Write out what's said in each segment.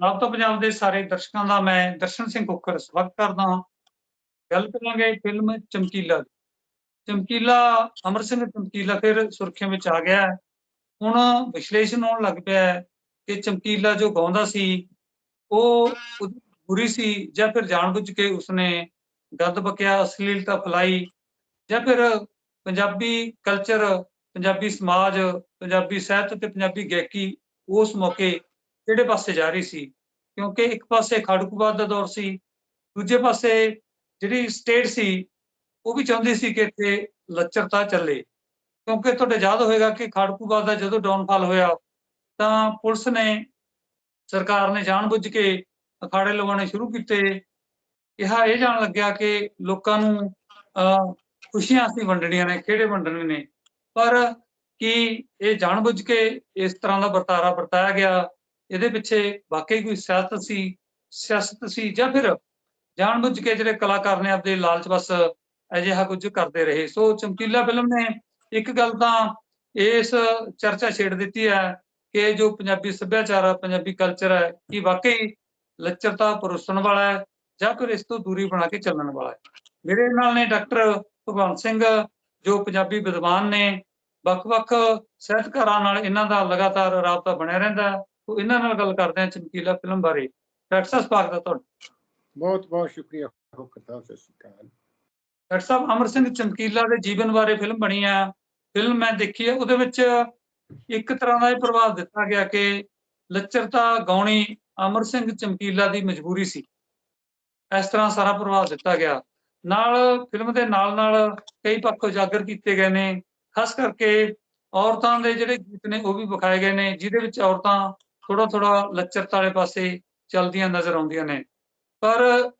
ਰਾਬਤਾ ਪੰਜਾਬ ਦੇ ਸਾਰੇ ਦਰਸ਼ਕਾਂ ਦਾ ਮੈਂ ਦਰਸ਼ਨ ਸਿੰਘ ਕੁੱਕਰ ਸਵਾਗਤ ਕਰਦਾ ਹਾਂ। ਗੱਲ ਕਰਾਂਗੇ ਫਿਲਮ ਚਮਕੀਲਾ ਚਮਕੀਲਾ, ਅਮਰ ਸਿੰਘ ਚਮਕੀਲਾ ਫਿਰ ਸੁਰਖੀਆਂ ਵਿੱਚ ਆ ਗਿਆ ਹੁਣ ਵਿਸ਼ਲੇਸ਼ਣ ਹੋਣ ਲੱਗ ਪਿਆ ਹੈ ਕਿ ਚਮਕੀਲਾ ਜੋ ਗਾਉਂਦਾ ਸੀ, ਉਹ ਬੁਰੀ ਸੀ ਜਾਂ ਫਿਰ ਜਾਣਬੁੱਝ ਕੇ ਉਸਨੇ ਗੱਦ ਬਕਿਆ, ਅਸ਼ਲੀਲਤਾ ਫੈਲਾਈ ਜਾਂ ਫਿਰ ਪੰਜਾਬੀ ਕਲਚਰ ਪੰਜਾਬੀ ਸਮਾਜ, ਪੰਜਾਬੀ ਸਾਹਿਤ ਤੇ ਪੰਜਾਬੀ ਗਾਇਕੀ ਉਸ ਮੌਕੇ ਕਿਹੜੇ ਪਾਸੇ ਜਾ ਰਹੀ ਸੀ ਕਿਉਂਕਿ ਇੱਕ ਪਾਸੇ ਖੜਕੂਵਾਦ ਦਾ ਦੌਰ ਸੀ ਦੂਜੇ ਪਾਸੇ ਜਿਹੜੀ ਸਟੇਟ ਸੀ ਉਹ ਵੀ ਚਾਹੁੰਦੀ ਸੀ ਕਿ ਇੱਥੇ ਲੱਚਰਤਾ ਚੱਲੇ। ਕਿਉਂਕਿ ਤੁਹਾਡੇ ਯਾਦ ਹੋਏਗਾ ਕਿ ਖੜਕੂਵਾਦ ਦਾ ਜਦੋਂ ਡਾਊਨਫਾਲ ਹੋਇਆ ਤਾਂ ਪੁਲਿਸ ਨੇ ਸਰਕਾਰ ਨੇ ਜਾਣਬੁੱਝ ਕੇ ਅਖਾੜੇ ਲਗਾਉਣੇ ਸ਼ੁਰੂ ਕੀਤੇ। ਕਿਹਾ ਇਹ ਜਾਣ ਲੱਗਿਆ ਕਿ ਲੋਕਾਂ ਨੂੰ ਅਹ, ਖੁਸ਼ੀਆਂ ਅਸੀਂ ਵੰਡਣੀਆਂ ਨੇ ਕਿਹੜੇ ਵੰਡਣੇ ਨੇ। ਪਰ ਕੀ ਇਹ ਜਾਣਬੁੱਝ ਕੇ ਇਸ ਤਰ੍ਹਾਂ ਦਾ ਵਰਤਾਰਾ ਵਰਤਾਇਆ ਗਿਆ? ਇਹਦੇ ਪਿੱਛੇ ਵਾਕਈ ਕੋਈ ਸਿਆਸਤ ਸੀ ਸਿਆਸਤ ਸੀ ਜਾਂ ਫਿਰ ਜਾਣਬੁੱਝ ਕੇ ਜਿਹੜੇ ਕਲਾਕਾਰ ਨੇ ਆਪਦੇ ਲਾਲਚ ਬਸ ਅਜਿਹਾ ਕੁਝ ਕਰਦੇ ਰਹੇ। ਸੋ ਚਮਕੀਲਾ ਫਿਲਮ ਨੇ ਇੱਕ ਗੱਲ ਤਾਂ ਇਸ ਚਰਚਾ ਛੇੜ ਦਿੱਤੀ ਹੈ ਕਿ ਜੋ ਪੰਜਾਬੀ ਸੱਭਿਆਚਾਰ ਹੈ ਪੰਜਾਬੀ ਕਲਚਰ ਹੈ, ਕਿ ਵਾਕਈ ਲੱਚਰਤਾ ਪਰੋਸਣ ਵਾਲਾ ਹੈ ਜਾਂ ਫਿਰ ਇਸ ਤੋਂ ਦੂਰੀ ਬਣਾ ਕੇ ਚੱਲਣ ਵਾਲਾ ਹੈ? ਮੇਰੇ ਨਾਲ ਨੇ ਡਾਕਟਰ ਭਗਵੰਤ ਸਿੰਘ, ਜੋ ਪੰਜਾਬੀ ਵਿਦਵਾਨ ਨੇ, ਵੱਖ-ਵੱਖ ਸਾਹਿਤਕਾਰਾਂ ਨਾਲ ਇਹਨਾਂ ਦਾ ਲਗਾਤਾਰ ਰਾਬਤਾ ਬਣਿਆ ਰਹਿੰਦਾ ਸੋ ਇਹਨਾਂ ਨਾਲ ਗੱਲ ਕਰਦੇ ਹਾਂ ਚਮਕੀਲਾ ਫਿਲਮ ਬਾਰੇ। ਡਾਕਟਰ ਸਾਹਿਬ ਸਵਾਗਤ ਹੈ ਤੁਹਾਡਾ। ਬਹੁਤ ਬਹੁਤ ਸ਼ੁਕਰੀਆ। ਸਾਹਿਬ ਸਤਿ ਸ਼੍ਰੀ ਅਕਾਲ। ਡਾਕਟਰ ਸਾਹਿਬ ਅਮਰ ਸਿੰਘ ਚਮਕੀਲਾ ਦੇ ਜੀਵਨ ਬਾਰੇ ਫਿਲਮ ਬਣੀ ਆ। ਫਿਲਮ ਮੈਂ ਦੇਖੀ ਹੈ ਉਹਦੇ ਵਿੱਚ ਇੱਕ ਤਰ੍ਹਾਂ ਦਾ ਇਹ ਪ੍ਰਭਾਵ ਦਿੱਤਾ ਗਿਆ ਕਿ ਲੱਚਰਤਾ ਗਾਉਣੀ ਅਮਰ ਸਿੰਘ ਚਮਕੀਲਾ ਦੀ ਮਜਬੂਰੀ ਸੀ। ਇਸ ਤਰ੍ਹਾਂ ਸਾਰਾ ਪ੍ਰਭਾਵ ਦਿੱਤਾ ਗਿਆ। ਨਾਲ ਫਿਲਮ ਦੇ ਨਾਲ ਨਾਲ ਕਈ ਪੱਖ ਉਜਾਗਰ ਕੀਤੇ ਗਏ ਨੇ। ਖਾਸ ਕਰਕੇ ਔਰਤਾਂ ਦੇ ਜਿਹੜੇ ਗੀਤ ਨੇ ਉਹ ਵੀ ਵਿਖਾਏ ਗਏ ਨੇ ਜਿਹਦੇ ਵਿੱਚ ਔਰਤਾਂ ਥੋੜਾ ਥੋੜਾ ਲੱਚਰਤਾ ਵਾਲੇ ਪਾਸੇ ਚਲਦੀਆਂ ਨਜ਼ਰ ਆਉਂਦੀਆਂ ਨੇ। ਪਰ